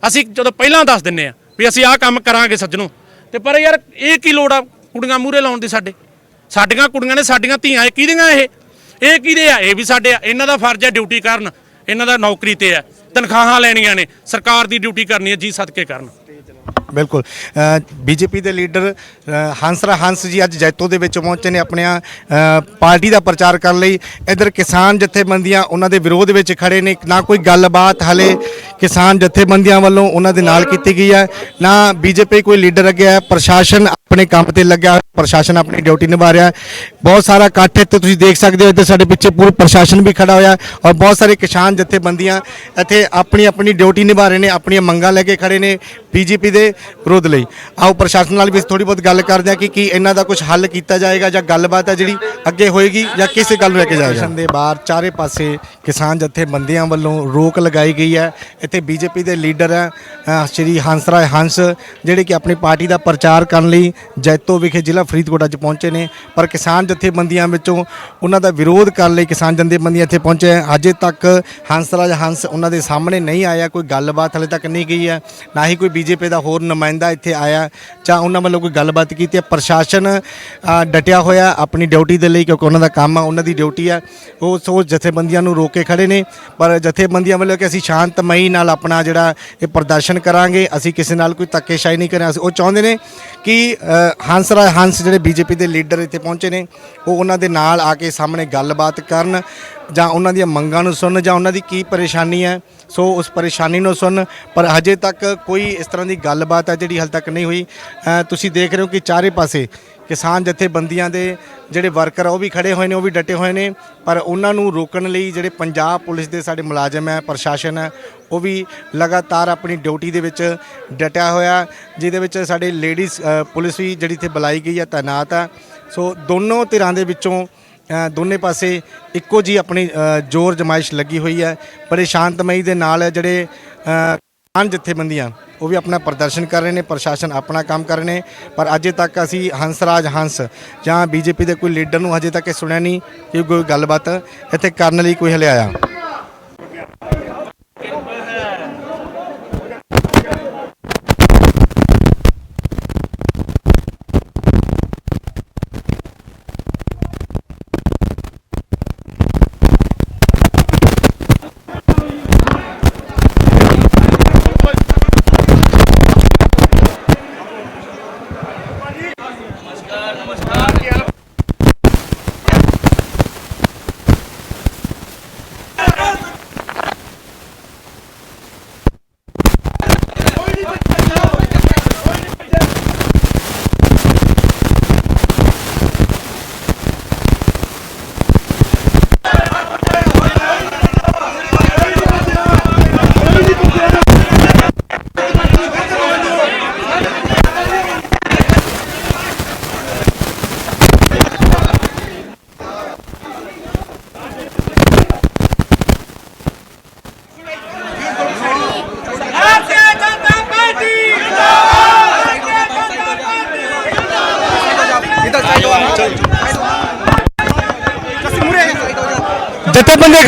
ਅਸੀਂ ਜਦੋਂ ਪਹਿਲਾਂ ਦੱਸ ਦਿੰਨੇ ਆ ਵੀ ਅਸੀਂ ਆਹ ਕੰਮ ਕਰਾਂਗੇ ਸੱਜਣੋ। ਤੇ ਪਰ ਯਾਰ, ਇਹ ਕੀ ਲੋੜ ਆ ਕੁੜੀਆਂ ਮੂਹਰੇ ਲਾਉਣ ਦੀ ਸਾਡੇ? ਸਾਡੀਆਂ ਕੁੜੀਆਂ ਨੇ ਸਾਡੀਆਂ ਧੀਆਂ, ਇਹ ਕਿਹਦੀਆਂ ਇਹ? ਇਹ ਕਿਹਦੇ ਆ? ਇਹ ਵੀ ਸਾਡੇ ਆ। ਇਹਨਾਂ ਦਾ ਫਰਜ਼ ਹੈ ਡਿਊਟੀ ਕਰਨ। ਇਹਨਾਂ ਦਾ ਨੌਕਰੀ ਤੇ ਹੈ ਤਨਖਾਹਾਂ ਲੈਣੀਆਂ ਨੇ। ਸਰਕਾਰ ਦੀ ਡਿਊਟੀ ਕਰਨੀ ਹੈ ਜੀ ਸਦਕੇ ਕਰਨ। ਬਿਲਕੁਲ। ਬੀਜੇਪੀ ਦੇ ਲੀਡਰ ਹੰਸਰਾ ਹੰਸ ਜੀ ਅੱਜ ਜੈਤੋ ਦੇ ਵਿੱਚ ਪਹੁੰਚੇ ਨੇ ਆਪਣੀਆਂ ਪਾਰਟੀ ਦਾ ਪ੍ਰਚਾਰ ਕਰਨ ਲਈ। ਇਧਰ ਕਿਸਾਨ ਜਥੇਬੰਦੀਆਂ ਉਹਨਾਂ ਦੇ ਵਿਰੋਧ ਵਿੱਚ ਖੜੇ ਨੇ। ਨਾ ਕੋਈ ਗੱਲਬਾਤ ਹਲੇ ਕਿਸਾਨ ਜਥੇਬੰਦੀਆਂ ਵੱਲੋਂ ਉਹਨਾਂ ਦੇ ਨਾਲ ਕੀਤੀ ਗਈ ਹੈ, ਨਾ ਬੀਜੇਪੀ ਕੋਈ ਲੀਡਰ ਅੱਗੇ ਹੈ ਪ੍ਰਸ਼ਾਸਨ ਆਪਣੇ ਕੰਮ ਤੇ ਲੱਗਿਆ, ਪ੍ਰਸ਼ਾਸਨ ਆਪਣੀ ਡਿਊਟੀ ਨਿਭਾ ਰਿਹਾ। ਬਹੁਤ ਸਾਰਾ ਇਕੱਠ ਇੱਥੇ ਤੁਸੀਂ ਦੇਖ ਸਕਦੇ ਹੋ। ਇੱਧਰ ਸਾਡੇ ਪਿੱਛੇ ਪੂਰਾ ਪ੍ਰਸ਼ਾਸਨ ਵੀ ਖੜਾ ਹੋਇਆ ਔਰ ਬਹੁਤ ਸਾਰੇ ਕਿਸਾਨ ਜਥੇਬੰਦੀਆਂ ਇੱਥੇ ਆਪਣੀ ਆਪਣੀ ਡਿਊਟੀ ਨਿਭਾ ਰਹੇ ਨੇ, ਆਪਣੀਆਂ ਮੰਗਾਂ ਲੈ ਕੇ ਖੜੇ ਨੇ। ਬੀਜੇਪੀ ਦੇ ਵਿਰੋਧ ਲਈ। ਆਓ ਪ੍ਰਸ਼ਾਸਨ ਨਾਲ ਵੀ ਥੋੜੀ ਬਹੁਤ ਗੱਲ ਕਰਦੇ ਹਾਂ ਕਿ ਕੀ ਇਹਨਾਂ ਦਾ ਕੁਝ ਹੱਲ ਕੀਤਾ ਜਾਏਗਾ ਜਾਂ ਗੱਲਬਾਤ ਹੈ ਜਿਹੜੀ ਅੱਗੇ ਹੋਏਗੀ ਜਾਂ ਕਿਸੇ ਗੱਲ ਨੂੰ ਲੈ ਕੇ ਜਾਏਗਾ। ਦੇ ਬਾਹਰ ਚਾਰੇ ਪਾਸੇ ਕਿਸਾਨ ਜਥੇਬੰਦੀਆਂ ਵੱਲੋਂ ਰੋਕ ਲਗਾਈ ਗਈ ਹੈ। ਇੱਥੇ ਬੀਜੇਪੀ ਦੇ ਲੀਡਰ ਹੈ ਅ, ਸ਼੍ਰੀ ਹੰਸਰਾਜ ਹੰਸ ਜਿਹੜੇ ਕਿ ਆਪਣੀ ਪਾਰਟੀ ਦਾ ਪ੍ਰਚਾਰ ਕਰਨ ਲਈ ਜੈਤੋ ਵਿਖੇ ਜ਼ਿਲ੍ਹਾ ਫਰੀਦਕੋਟ ਅੱਜ ਪਹੁੰਚੇ ਨੇ। ਪਰ ਕਿਸਾਨ ਜਥੇਬੰਦੀਆਂ ਵਿੱਚੋਂ ਉਹਨਾਂ ਦਾ ਵਿਰੋਧ ਕਰਨ ਲਈ ਕਿਸਾਨ ਜਥੇਬੰਦੀਆਂ ਇੱਥੇ ਪਹੁੰਚੇ ਹੈ। ਅਜੇ ਤੱਕ ਹੰਸਰਾਜ ਹੰਸ ਉਹਨਾਂ ਦੇ ਸਾਹਮਣੇ ਨਹੀਂ ਆਇਆ ਕੋਈ ਗੱਲਬਾਤ ਹਲੇ ਤੱਕ ਨਹੀਂ ਗਈ ਹੈ। ਨਾ ਹੀ ਕੋਈ ਬੀਜੇਪੀ ਦਾ ਹੋਰ ਨੁਮਾਇੰਦਾ ਇੱਥੇ ਆਇਆ ਜਾਂ ਉਹਨਾਂ ਵੱਲੋਂ ਕੋਈ ਗੱਲਬਾਤ ਕੀਤੀ ਹੈ? ਪ੍ਰਸ਼ਾਸਨ ਅ, ਡਟਿਆ ਹੋਇਆ ਆਪਣੀ ਡਿਊਟੀ ਦੇ ਲਈ ਕਿਉਂਕਿ ਉਹਨਾਂ ਦਾ ਕੰਮ ਆ ਉਹਨਾਂ ਦੀ ਡਿਊਟੀ ਆ। ਉਹ ਸੋ ਜਥੇਬੰਦੀਆਂ ਨੂੰ ਰੋਕ ਕੇ ਖੜੇ ਨੇ। ਪਰ ਜਥੇਬੰਦੀਆਂ ਵੱਲੋਂ ਕਿ ਅਸੀਂ ਸ਼ਾਂਤਮਈ ਨਾਲ ਆਪਣਾ ਜਿਹੜਾ ਇਹ ਪ੍ਰਦਰਸ਼ਨ ਕਰਾਂਗੇ ਅਸੀਂ ਕਿਸੇ ਨਾਲ ਕੋਈ ਧੱਕੇਸ਼ਾਹੀ ਨਹੀਂ ਕਰਾਂਗੇ। ਉਹ ਚਾਹੁੰਦੇ ਨੇ ਕਿ ਅ, ਹੰਸਰਾਜ ਹੰਸ ਜਿਹੜੇ ਬੀਜੇਪੀ ਦੇ ਲੀਡਰ ਇੱਥੇ ਪਹੁੰਚੇ ਨੇ ਉਹ ਉਹਨਾਂ ਦੇ ਨਾਲ ਆ ਕੇ ਸਾਹਮਣੇ ਗੱਲਬਾਤ ਕਰਨ। ਜਾਂ ਉਹਨਾਂ ਦੀਆਂ ਮੰਗਾਂ ਨੂੰ ਸੁਣਨ ਜਾਂ ਉਹਨਾਂ ਦੀ ਕੀ ਪਰੇਸ਼ਾਨੀ ਹੈ, ਸੋ ਉਸ ਪਰੇਸ਼ਾਨੀ ਨੂੰ ਸੁਣਨ। ਪਰ ਹਜੇ ਤੱਕ ਕੋਈ ਇਸ ਤਰ੍ਹਾਂ ਦੀ ਗੱਲਬਾਤ ਹੈ ਜਿਹੜੀ ਹਾਲੇ ਤੱਕ ਨਹੀਂ ਹੋਈ। ਤੁਸੀਂ ਦੇਖ ਰਹੇ ਹੋ ਕਿ ਚਾਰੇ ਪਾਸੇ ਕਿਸਾਨ ਜਥੇਬੰਦੀਆਂ ਦੇ ਜਿਹੜੇ ਵਰਕਰ ਆ, ਉਹ ਵੀ ਖੜੇ ਹੋਏ ਨੇ, ਉਹ ਵੀ ਡਟੇ ਹੋਏ ਨੇ। ਪਰ ਉਹਨਾਂ ਨੂੰ ਰੋਕਣ ਲਈ ਜਿਹੜੇ ਪੰਜਾਬ ਪੁਲਿਸ ਦੇ ਸਾਡੇ ਮੁਲਾਜ਼ਮ ਹੈ, ਪ੍ਰਸ਼ਾਸਨ ਹੈ, ਉਹ ਵੀ ਲਗਾਤਾਰ ਆਪਣੀ ਡਿਊਟੀ ਦੇ ਵਿੱਚ ਡਟਿਆ ਹੋਇਆ। ਜਿਹਦੇ ਵਿੱਚ ਸਾਡੇ ਲੇਡੀਜ਼ ਪੁਲਿਸ ਵੀ ਜਿਹੜੀ ਇੱਥੇ ਬੁਲਾਈ ਗਈ ਹੈ ਤਾਇਨਾਤ ਹੈ। ਸੋ ਦੋਨੋਂ ਧਿਰਾਂ ਦੇ ਵਿੱਚੋਂ ਦੋਨੇ ਪਾਸੇ ਇੱਕੋ ਜੀ ਆਪਣੀ ਜ਼ੋਰ ਜਮਾਇਸ਼ ਲੱਗੀ ਹੋਈ ਹੈ। ਬੜੇ ਸ਼ਾਂਤਮਈ ਦੇ ਨਾਲ ਜਿਹੜੇ ਅ, ਕਿਸਾਨ ਜਥੇਬੰਦੀਆਂ ਉਹ ਵੀ ਆਪਣਾ ਪ੍ਰਦਰਸ਼ਨ ਕਰ ਰਹੇ ਨੇ ਪ੍ਰਸ਼ਾਸਨ ਆਪਣਾ ਕੰਮ ਕਰ ਰਹੇ ਨੇ। ਪਰ ਅਜੇ ਤੱਕ ਅਸੀਂ ਹੰਸਰਾਜ ਹੰਸ ਜਾਂ ਬੀਜੇਪੀ ਦੇ ਕੋਈ ਲੀਡਰ ਨੂੰ ਅਜੇ ਤੱਕ ਇਹ ਸੁਣਿਆ ਨਹੀਂ ਕਿ ਕੋਈ ਗੱਲਬਾਤ ਇੱਥੇ ਕਰਨ ਲਈ ਕੋਈ ਹਲੇ ਆਇਆ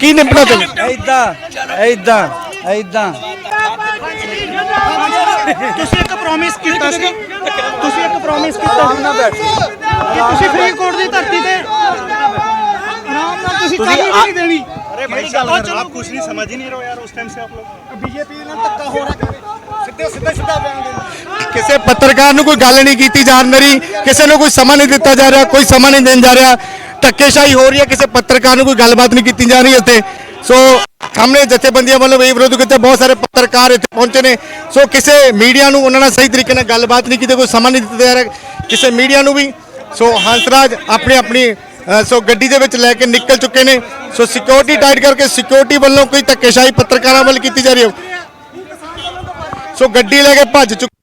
ਕੀ ਨਿਪਟਾ ਚਾਹੁੰਦੇ ਐਦਾਂ ਐਦਾਂ ਐਦਾਂ ਤੁਸੀਂ ਇੱਕ ਪ੍ਰੋਮਿਸ ਕੀਤਾ ਸੀ। ਤੁਸੀਂ ਇੱਕ ਪ੍ਰੋਮਿਸ ਕੀਤਾ ਸੀ ਕਿ ਤੁਸੀਂ ਫਰੀਦਕੋਟ ਦੀ ਧਰਤੀ ਤੇ ਆਰਾਮ ਨਾਲ ਤੁਸੀਂ ਕਾਹਦੀ ਵੀ ਨਹੀਂ ਦੇਣੀ। ਅਰੇ ਭਾਈ ਸਾਹਿਬ ਆਪ ਕੁਝ ਨਹੀਂ ਸਮਝ ਹੀ ਨਹੀਂ ਰਹੇ ਯਾਰ ਉਸ ਟਾਈਮ ਸੇ ਆਪ ਲੋग ਬੀਜੇਪੀ ਨਾਲ ਧੱਕਾ ਹੋ ਰਿਹਾ। ਸਿੱਧੇ ਸਿੱਧੇ ਸਿੱਧਾ ਬਿਆਨ ਦੇ ਕਿਸੇ ਪੱਤਰਕਾਰ ਨੂੰ ਕੋਈ ਗੱਲ ਨਹੀਂ ਕੀਤੀ ਜਾ ਰਹੀ ਕਿਸੇ ਨੂੰ ਕੋਈ ਸਮਾਂ ਨਹੀਂ ਦਿੱਤਾ ਜਾ ਰਿਹਾ ਕੋਈ ਸਮਾਂ ਨਹੀਂ ਦੇਣ ਜਾ ਰਿਹਾ। ਧੱਕੇਸ਼ਾਹੀ ਹੋ ਰਹੀ ਹੈ, ਕਿਸੇ ਪੱਤਰਕਾਰ ਨੂੰ ਕੋਈ ਗੱਲਬਾਤ ਨਹੀਂ ਕੀਤੀ ਜਾ ਰਹੀ ਇੱਥੇ। ਸੋ ਸਾਹਮਣੇ ਜਥੇਬੰਦੀਆਂ ਵੱਲੋਂ ਇਹ ਵਿਰੋਧ ਕੀਤੇ, ਬਹੁਤ ਸਾਰੇ ਪੱਤਰਕਾਰ ਇੱਥੇ ਪਹੁੰਚੇ ਨੇ। ਸੋ ਕਿਸੇ ਮੀਡੀਆ ਨੂੰ ਉਹਨਾਂ ਨਾਲ ਸਹੀ ਤਰੀਕੇ ਨਾਲ ਗੱਲਬਾਤ ਨਹੀਂ ਕੀਤੀ, ਕੋਈ ਸਮਾਂ ਨਹੀਂ ਦਿੱਤਾ ਜਾ ਰਿਹਾ, ਕਿਸੇ ਮੀਡੀਆ ਨੂੰ ਵੀ। ਸੋ ਹੰਸਰਾਜ ਆਪਣੀ ਆਪਣੀ ਸੋ ਗੱਡੀ ਦੇ ਵਿੱਚ ਲੈ ਕੇ ਨਿਕਲ ਚੁੱਕੇ ਨੇ। ਸੋ ਸਿਕਿਉਰਿਟੀ ਟਾਈਟ ਕਰਕੇ ਸਿਕਿਉਰਿਟੀ ਵੱਲੋਂ ਕੋਈ ਧੱਕੇਸ਼ਾਹੀ ਪੱਤਰਕਾਰਾਂ ਵੱਲ ਕੀਤੀ ਜਾ ਰਹੀ ਹੈ। ਸੋ ਗੱਡੀ ਲੈ ਕੇ ਭੱਜ ਚੁੱਕੇ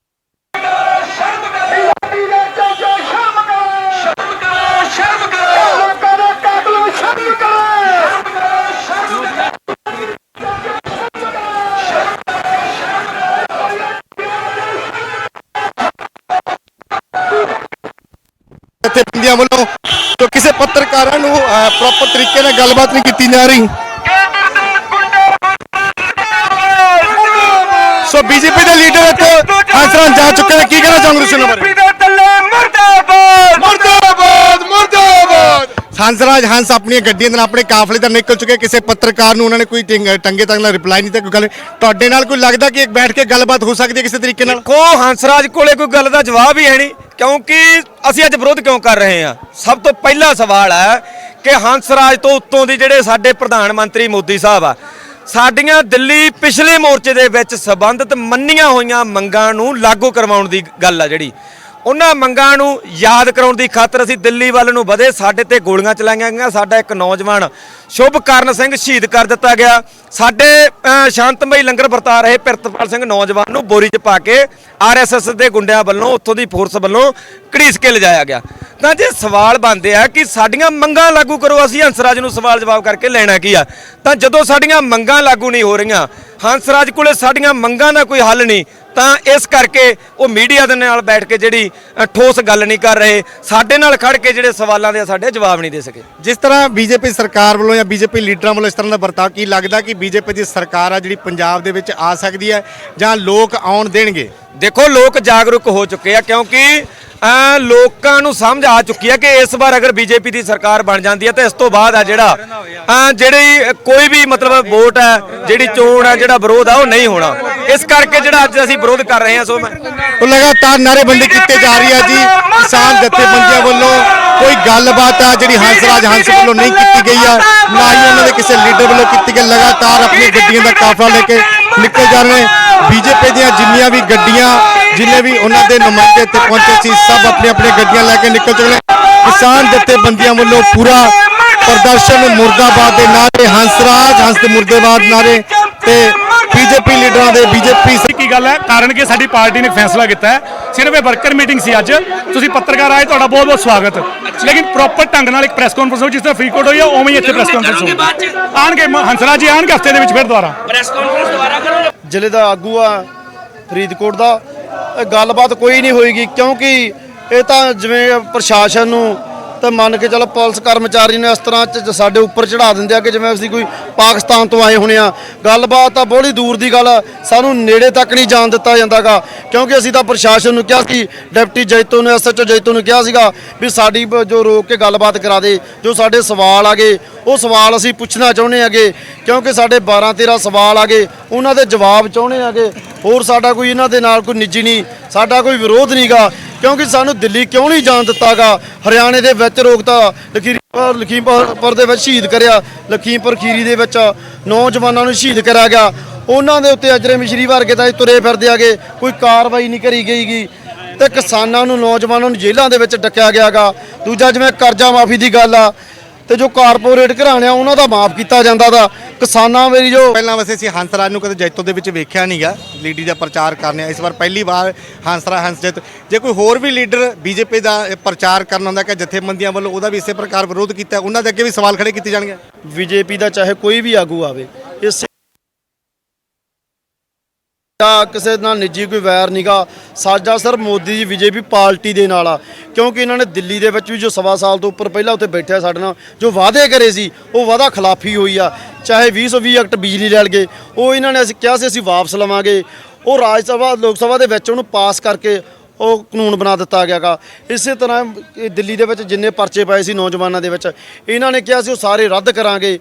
ਪ੍ਰੋਪਰ ਤਰੀਕੇ ਨਾਲ ਗੱਲਬਾਤ ਨਹੀਂ ਕੀਤੀ ਜਾ ਰਹੀ। ਸੋ ਬੀਜੇਪੀ ਦੇ ਲੀਡਰ ਇੱਥੇ ਹੰਸਰਾਜ ਜਾ ਚੁੱਕੇ ਨੇ। ਕੀ ਕਹਿਣਾ ਚਾਹੁੰਦੇ ਤੁਸੀਂ ਉਹਨਾਂ ਬਾਰੇ? ਮੁਰਦਾਬਾਦ! ਮੁਰਦਾਬਾਦ ਹੰਸਰਾਜ ਹੰਸ ਆਪਣੀਆਂ ਗੱਡੀਆਂ ਦੇ ਨਾਲ ਆਪਣੇ ਕਾਫਲੇ ਦਾ ਨਿਕਲ ਚੁੱਕੇ। ਕਿਸੇ ਪੱਤਰਕਾਰ ਨੂੰ ਉਹਨਾਂ ਨੇ ਕੋਈ ਟਿੰਗ- ਟੰਗੇ ਤੱਕ ਨਾਲ ਰਿਪਲਾਈ ਨਹੀਂ ਤੇ ਕੋਈ ਗੱਲ ਤੁਹਾਡੇ ਨਾਲ ਕੋਈ ਲੱਗਦਾ ਕਿ ਇੱਕ ਬੈਠ ਕੇ ਗੱਲਬਾਤ ਹੋ ਸਕਦੀ ਹੈ ਕਿਸੇ ਤਰੀਕੇ ਨਾਲ? ਕੋ ਹੰਸਰਾਜ ਕੋਲੇ ਕੋਈ ਗੱਲ ਦਾ ਜਵਾਬ ਹੀ ਹੈ ਨਹੀਂ ਕਿਉਂਕਿ ਅਸੀਂ ਅੱਜ ਵਿਰੋਧ ਕਿਉਂ ਕਰ ਰਹੇ ਹਾਂ? ਸਭ ਤੋਂ ਪਹਿਲਾ ਸਵਾਲ ਹੈ ਕਿ ਹੰਸਰਾਜ ਤੋਂ ਉੱਤੋਂ ਦੀ ਜਿਹੜੇ ਸਾਡੇ ਪ੍ਰਧਾਨ ਮੰਤਰੀ ਮੋਦੀ ਸਾਹਿਬ ਆ, ਸਾਡੀਆਂ ਦਿੱਲੀ ਪਿਛਲੇ ਮੋਰਚੇ ਦੇ ਵਿੱਚ ਸਬੰਧਤ ਮੰਨੀਆਂ ਹੋਈਆਂ ਮੰਗਾਂ ਨੂੰ ਲਾਗੂ ਕਰਵਾਉਣ ਦੀ ਗੱਲ ਆ ਜਿਹੜੀ। ਉਹਨਾਂ ਮੰਗਾਂ ਨੂੰ ਯਾਦ ਕਰਾਉਣ ਦੀ ਖਾਤਰ ਅਸੀਂ ਦਿੱਲੀ ਵੱਲ ਨੂੰ ਵਧੇ। ਸਾਡੇ ਤੇ ਗੋਲੀਆਂ ਚਲਾਈਆਂ ਗਈਆਂ। ਸਾਡਾ ਇੱਕ ਨੌਜਵਾਨ ਸ਼ੁਭਕਰਨ ਸਿੰਘ ਸ਼ਹੀਦ ਕਰ ਦਿੱਤਾ ਗਿਆ। ਸਾਡੇ ਸ਼ਾਂਤਮਈ ਲੰਗਰ ਵਰਤਾ ਰਹੇ ਪਿਰਤਪਾਲ ਸਿੰਘ ਨੌਜਵਾਨ ਨੂੰ ਬੋਰੀ 'ਚ ਪਾ ਕੇ ਆਰਐਸਐਸ ਦੇ ਗੁੰਡਿਆਂ ਵੱਲੋਂ, ਉੱਥੋਂ ਦੀ ਫੋਰਸ ਵੱਲੋਂ ਘੜੀਸ ਕੇ ਲਿਜਾਇਆ ਗਿਆ। ਤਾਂ ਜੇ ਸਵਾਲ ਬਣਦੇ ਆ ਕਿ ਸਾਡੀਆਂ ਮੰਗਾਂ ਲਾਗੂ ਕਰੋ, ਅਸੀਂ ਹੰਸਰਾਜ ਨੂੰ ਸਵਾਲ ਜਵਾਬ ਕਰਕੇ ਲੈਣਾ ਕੀ ਆ? ਤਾਂ ਜਦੋਂ ਸਾਡੀਆਂ ਮੰਗਾਂ ਲਾਗੂ ਨਹੀਂ ਹੋ ਰਹੀਆਂ ਹੰਸਰਾਜ ਕੋਲੇ ਸਾਡੀਆਂ ਮੰਗਾਂ ਦਾ ਕੋਈ ਹੱਲ ਨਹੀਂ ਤਾਂ ਇਸ ਕਰਕੇ ਉਹ ਮੀਡੀਆ ਦੇ ਨਾਲ ਬੈਠ ਕੇ ਜਿਹੜੀ ਠੋਸ ਗੱਲ ਨਹੀਂ ਕਰ ਰਹੇ ਸਾਡੇ ਨਾਲ ਖੜ ਕੇ ਜਿਹੜੇ ਸਵਾਲਾਂ ਦੇ ਸਾਡੇ ਜਵਾਬ ਨਹੀਂ ਦੇ ਸਕੇ। ਜਿਸ ਤਰ੍ਹਾਂ ਬੀਜੇਪੀ ਸਰਕਾਰ ਵੱਲੋਂ ਜਾਂ ਬੀਜੇਪੀ ਲੀਡਰਾਂ ਵੱਲੋਂ ਇਸ ਤਰ੍ਹਾਂ ਦਾ ਵਰਤਾਅ ਕੀ ਲੱਗਦਾ ਕਿ ਬੀਜੇਪੀ ਦੀ ਸਰਕਾਰ ਆ ਜਿਹੜੀ ਪੰਜਾਬ ਦੇ ਵਿੱਚ ਆ ਸਕਦੀ ਹੈ ਜਾਂ ਲੋਕ ਆਉਣ ਦੇਣਗੇ? ਦੇਖੋ ਲੋਕ ਜਾਗਰੂਕ ਹੋ ਚੁੱਕੇ ਆ ਕਿਉਂਕਿ ਲੋਕਾਂ ਨੂੰ ਸਮਝ ਆ ਚੁੱਕੀ ਹੈ ਕਿ ਇਸ ਵਾਰ ਅਗਰ ਬੀਜੇਪੀ ਦੀ ਸਰਕਾਰ ਬਣ ਜਾਂਦੀ ਹੈ ਤਾਂ ਇਸ ਤੋਂ ਬਾਅਦ ਆ ਜਿਹੜਾ ਜਿਹੜੀ ਕੋਈ ਵੀ ਮਤਲਬ ਵੋਟ ਹੈ ਜਿਹੜੀ ਚੋਣ ਹੈ ਜਿਹੜਾ ਵਿਰੋਧ ਆ, ਉਹ ਨਹੀਂ ਹੋਣਾ। ਇਸ ਕਰਕੇ ਜਿਹੜਾ ਅੱਜ ਅਸੀਂ ਵਿਰੋਧ ਕਰ ਰਹੇ ਹਾਂ ਸੋ ਮੈਂ ਉਹ ਲਗਾਤਾਰ ਨਾਅਰੇਬੰਦੀ ਕੀਤੀ ਜਾ ਰਹੀ ਹੈ ਜੀ, ਕਿਸਾਨ ਜਥੇਬੰਦੀਆਂ ਵੱਲੋਂ ਕੋਈ ਗੱਲਬਾਤ ਆ ਜਿਹੜੀ ਹੰਸਰਾਜ ਹੰਸ ਵੱਲੋਂ ਨਹੀਂ ਕੀਤੀ ਗਈ ਆ, ਨਾ ਹੀ ਉਹਨਾਂ ਦੇ ਕਿਸੇ ਲੀਡਰ ਵੱਲੋਂ ਕੀਤੀ ਗਈ, ਲਗਾਤਾਰ ਆਪਣੀ ਗੱਡੀਆਂ ਦਾ ਕਾਫਲਾ ਲੈ ਕੇ ਨਿਕਲ ਜਾ ਰਹੇ ਨੇ। ਬੀਜੇਪੀ ਦੀਆਂ ਜਿੰਨੀਆਂ ਵੀ ਗੱਡੀਆਂ, ਜਿੰਨੇ ਵੀ ਉਹਨਾਂ ਦੇ ਨੁਮਾਇੰਦੇ ਇੱਥੇ ਪਹੁੰਚੇ ਸੀ, ਸਭ ਆਪਣੀ ਆਪਣੀ ਗੱਡੀਆਂ ਲੈ ਕੇ ਨਿਕਲ ਚੁੱਕੇ ਕਿਸਾਨ ਜਥੇਬੰਦੀਆਂ ਵੱਲੋਂ ਪੂਰਾ ਪ੍ਰਦਰਸ਼ਨ ਮੁਰਦਾਬਾਦ ਦੇ ਨਾਰੇ ਹੰਸਰਾਜ ਹੰਸ ਦੇ ਮੁਰਦਾਬਾਦ ਨਾਰੇ ਤੇ ਬੀਜੇਪੀ ਲੀਡਰਾਂ ਦੇ ਬੀਜੇਪੀ ਕੀ ਗੱਲ ਹੈ? ਕਾਰਨ ਕਿ ਸਾਡੀ ਪਾਰਟੀ ਨੇ ਫੈਸਲਾ ਕੀਤਾ ਹੈ। ਸਿਰਫ ਇਹ ਵਰਕਰ ਮੀਟਿੰਗ ਸੀ ਅੱਜ। ਤੁਸੀਂ ਪੱਤਰਕਾਰ ਆਏ ਤੁਹਾਡਾ ਬਹੁਤ ਬਹੁਤ ਸਵਾਗਤ। ਲੇਕਿਨ ਪ੍ਰੋਪਰ ਢੰਗ ਨਾਲ ਇੱਕ ਪ੍ਰੈਸ ਕਾਨਫਰੰਸ ਹੋ ਜਿਸ ਤਰ੍ਹਾਂ ਫਰੀਦਕੋਟ ਹੋਈ ਆ ਉਵੇਂ ਹੀ ਇੱਥੇ ਪ੍ਰੈਸ ਕਾਨਫਰੰਸ ਹੋ ਆਣਗੇ ਹੰਸਰਾਜ ਜੀ ਆਣਗੇ ਹਫ਼ਤੇ ਦੇ ਵਿੱਚ ਫਿਰ ਦੁਬਾਰਾ। ਜ਼ਿਲ੍ਹੇ ਦਾ ਆਗੂ ਆ ਫਰੀਦਕੋਟ ਦਾ। ਇਹ ਗੱਲਬਾਤ ਕੋਈ ਨਹੀਂ ਹੋਏਗੀ ਕਿਉਂਕਿ ਇਹ ਤਾਂ ਜਿਵੇਂ ਪ੍ਰਸ਼ਾਸਨ ਨੂੰ ਤਾਂ ਮੰਨ ਕੇ ਚੱਲ ਪੁਲਿਸ ਕਰਮਚਾਰੀ ਨੂੰ ਇਸ ਤਰ੍ਹਾਂ ਚ ਸਾਡੇ ਉੱਪਰ ਚੜਾ ਦਿੰਦੇ ਆ ਕਿ ਜਿਵੇਂ ਅਸੀਂ ਕੋਈ ਪਾਕਿਸਤਾਨ ਤੋਂ ਆਏ ਹੋਣੇ ਆ। ਗੱਲਬਾਤ ਤਾਂ ਬੜੀ ਦੂਰ ਦੀ ਗੱਲ ਆ, ਸਾਨੂੰ ਨੇੜੇ ਤੱਕ ਨਹੀਂ ਜਾਣ ਦਿੱਤਾ ਜਾਂਦਾਗਾ। ਕਿਉਂਕਿ ਅਸੀਂ ਤਾਂ ਪ੍ਰਸ਼ਾਸਨ ਨੂੰ ਕਿਹਾ ਸੀ ਡਿਪਟੀ ਜੈਤੋ ਨੂੰ ਐਸਐਚਓ ਜੈਤੋ ਨੂੰ ਕਿਹਾ ਸੀਗਾ ਵੀ ਸਾਡੀ ਬ- ਜੋ ਰੋਕ ਕੇ ਗੱਲਬਾਤ ਕਰਾ ਦੇ ਜੋ ਸਾਡੇ ਸਵਾਲ ਆਗੇ ਉਹ ਸਵਾਲ ਅਸੀਂ ਪੁੱਛਣਾ ਚਾਹੁੰਦੇ ਆਗੇ ਕਿਉਂਕਿ ਸਾਡੇ 12 13 ਸਵਾਲ ਆਗੇ ਉਹਨਾਂ ਦੇ ਜਵਾਬ ਚਾਹੁੰਦੇ ਆਗੇ ਹੋਰ ਸਾਡਾ ਕੋਈ ਇਹਨਾਂ ਦੇ ਨਾਲ ਕੋਈ ਨਿੱਜੀ ਨਹੀਂ ਸਾਡਾ ਕੋਈ ਵਿਰੋਧ ਨਹੀਂਗਾ ਕਿਉਂਕਿ ਸਾਨੂੰ ਦਿੱਲੀ ਕਿਉਂ ਨਹੀਂ ਜਾਣ ਦਿੱਤਾਗਾ? ਹਰਿਆਣੇ ਦੇ ਵਿੱਚ ਰੋਕਤਾ ਲਖੀਮਪੁਰ ਲਖੀਮਪੁਰ ਦੇ ਵਿੱਚ ਸ਼ਹੀਦ ਕਰਿਆ। ਲਖੀਮਪੁਰ ਖੀਰੀ ਦੇ ਵਿੱਚ ਨੌਜਵਾਨਾਂ ਨੂੰ ਸ਼ਹੀਦ ਕਰਿਆ ਗਿਆ। ਉਹਨਾਂ ਦੇ ਉੱਤੇ ਅਜਰੇ ਮਿਸ਼ਰੀ ਵਰਗੇ ਤਾਂ ਤੁਰੇ ਫਿਰਦੇ ਆਗੇ। ਕੋਈ ਕਾਰਵਾਈ ਨਹੀਂ ਕਰੀ ਗਈਗੀ ਤੇ ਕਿਸਾਨਾਂ ਨੂੰ, ਨੌਜਵਾਨਾਂ ਨੂੰ ਜੇਲ੍ਹਾਂ ਦੇ ਵਿੱਚ ਡੱਕਿਆ ਗਿਆਗਾ। ਦੂਜਾ ਜਿਵੇਂ ਕਰਜ਼ਾ ਮਾਫੀ ਦੀ ਗੱਲ ਆ, ਤੇ ਜੋ ਕਾਰਪੋਰੇਟ ਘਰਾਣਿਆਂ, ਉਹਨਾਂ ਦਾ ਮਾਫ ਕੀਤਾ ਜਾਂਦਾ ਦਾ ਕਿਸਾਨਾਂ ਮੇਰੀ ਜੋ ਪਹਿਲਾਂ ਵੈਸੇ ਅਸੀਂ ਹੰਸਰਾਜ ਨੂੰ ਕਦੇ ਜੈਤੋ ਦੇ ਵਿੱਚ ਵੇਖਿਆ ਨਹੀਂਗਾ ਲੀਡੀ ਦਾ ਪ੍ਰਚਾਰ ਕਰਨੇ ਇਸ ਵਾਰ ਪਹਿਲੀ ਵਾਰ ਹੰਸਰਾ ਹੰਸ ਜੈਤ। ਜੇ ਕੋਈ ਹੋਰ ਵੀ ਲੀਡਰ ਬੀਜੇਪੀ ਦਾ ਪ੍ਰਚਾਰ ਕਰਨ ਆਉਂਦਾ ਕਿ ਜਥੇਬੰਦੀਆਂ ਵੱਲੋਂ ਉਹਦਾ ਵੀ ਇਸੇ ਪ੍ਰਕਾਰ ਵਿਰੋਧ ਕੀਤਾ ਉਹਨਾਂ ਦੇ ਅੱਗੇ ਵੀ ਸਵਾਲ ਖੜੇ ਕੀਤੇ ਜਾਣਗੇ। ਬੀਜੇਪੀ ਦਾ ਚਾਹੇ ਕੋਈ ਵੀ ਆਗੂ ਆਵੇ ਇਸ ਜਾਂ ਕਿਸੇ ਨਾਲ ਨਿੱਜੀ ਕੋਈ ਵੈਰ ਨਹੀਂਗਾ ਸਾਡਾ sir Modi ji BJP party ਦੇ ਨਾਲ ਆ। ਕਿਉਂਕਿ ਇਹਨਾਂ ਨੇ ਦਿੱਲੀ ਦੇ ਵਿੱਚ ਵੀ ਜੋ ਸਵਾ ਸਾਲ ਤੋਂ ਉੱਪਰ ਪਹਿਲਾਂ ਉੱਥੇ ਬੈਠਿਆ ਸਾਡੇ ਨਾਲ, ਜੋ ਵਾਅਦੇ ਕਰੇ ਸੀ, ਉਹ ਵਾਅਦਾ ਖਿਲਾਫੀ ਹੋਈ ਆ। ਚਾਹੇ 2020 ਐਕਟ ਬਿਜਲੀ ਲੈ ਲਗੇ, ਉਹ ਇਹਨਾਂ ਨੇ ਅਸੀਂ ਕਿਹਾ ਸੀ, ਅਸੀਂ ਵਾਪਸ ਲਵਾਂਗੇ। ਉਹ ਰਾਜ ਸਭਾ, ਲੋਕ ਸਭਾ ਦੇ ਵਿੱਚ ਉਹਨੂੰ ਪਾਸ ਕਰਕੇ ਉਹ ਕਾਨੂੰਨ ਬਣਾ ਦਿੱਤਾ ਗਿਆਗਾ ਇਸੇ ਤਰ੍ਹਾਂ ਇਹ ਦਿੱਲੀ ਦੇ ਵਿੱਚ ਜਿੰਨੇ ਪਰਚੇ ਪਏ ਸੀ ਨੌਜਵਾਨਾਂ ਦੇ ਵਿੱਚ, ਇਹਨਾਂ ਨੇ ਕਿਹਾ ਸੀ, ਉਹ ਸਾਰੇ ਰੱਦ ਕਰਾਂਗੇ।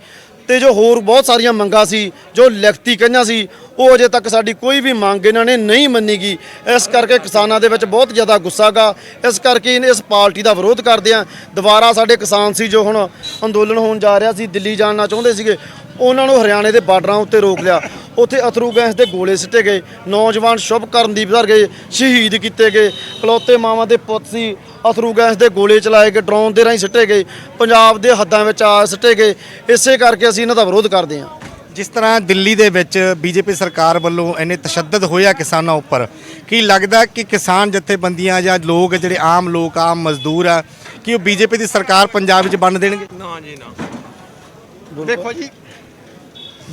ਤੇ ਜੋ ਹੋਰ ਬਹੁਤ ਸਾਰੀਆਂ ਮੰਗਾਂ ਸੀ, ਜੋ ਲਿਖਤੀ ਕਹੀਆਂ ਸੀ, ਉਹ ਅਜੇ ਤੱਕ ਸਾਡੀ ਕੋਈ ਵੀ ਮੰਗ ਇਹਨਾਂ ਨੇ ਨਹੀਂ ਮੰਨੀਗੀ। ਇਸ ਕਰਕੇ ਕਿਸਾਨਾਂ ਦੇ ਵਿੱਚ ਬਹੁਤ ਜ਼ਿਆਦਾ ਗੁੱਸਾ ਗਾ। ਇਸ ਕਰਕੇ ਇਹਨੇ ਇਸ ਪਾਰਟੀ ਦਾ ਵਿਰੋਧ ਕਰਦੇ ਆ। ਦੁਬਾਰਾ ਸਾਡੇ ਕਿਸਾਨ ਸੀ ਜੋ ਹੁਣ ਅੰਦੋਲਨ ਹੋਣ ਜਾ ਰਿਹਾ ਸੀ, ਦਿੱਲੀ ਜਾਣਾ ਚਾਹੁੰਦੇ ਸੀਗੇ, ਉਹਨਾਂ ਨੂੰ ਹਰਿਆਣੇ ਦੇ ਬਾਰਡਰਾਂ ਉੱਤੇ ਰੋਕ ਲਿਆ। ਉੱਥੇ ਅਥਰੂ ਗੈਸ ਦੇ ਗੋਲੇ ਸਿੱਟੇ ਗਏ। ਨੌਜਵਾਨ ਸ਼ੁਭ ਕਰਨਦੀਪ ਗਏ ਸ਼ਹੀਦ ਕੀਤੇ ਗਏ। ਕਲੌਤੇ ਮਾਵਾਂ ਦੇ ਪੁੱਤ ਸੀ। ਅਥਰੂ ਗੈਸ ਦੇ ਗੋਲੇ ਚਲਾਏ ਗਏ ਡਰੋਨ ਦੇ ਰਾਹੀਂ ਸਿੱਟੇ ਗਏ ਪੰਜਾਬ ਦੇ ਹੱਦਾਂ ਵਿੱਚ ਆ ਸਿੱਟੇ ਗਏ। ਇਸੇ ਕਰਕੇ ਅਸੀਂ ਇਹਨਾਂ ਦਾ ਵਿਰੋਧ ਕਰਦੇ ਹਾਂ। ਜਿਸ ਤਰ੍ਹਾਂ ਦਿੱਲੀ ਦੇ ਵਿੱਚ ਬੀਜੇਪੀ ਸਰਕਾਰ ਵੱਲੋਂ ਇੰਨੇ ਤਸ਼ੱਦਦ ਹੋਇਆ ਕਿਸਾਨਾਂ ਉੱਪਰ ਕੀ ਲੱਗਦਾ ਕਿ ਕਿਸਾਨ ਜਥੇਬੰਦੀਆਂ ਜਾਂ ਲੋਕ ਜਿਹੜੇ ਆਮ ਲੋਕ ਆਮ ਮਜ਼ਦੂਰ ਆ ਕਿ ਉਹ ਬੀਜੇਪੀ ਦੀ ਸਰਕਾਰ ਪੰਜਾਬ ਵਿੱਚ ਬਣ ਦੇਣਗੇ? ਦੇਖੋ ਜੀ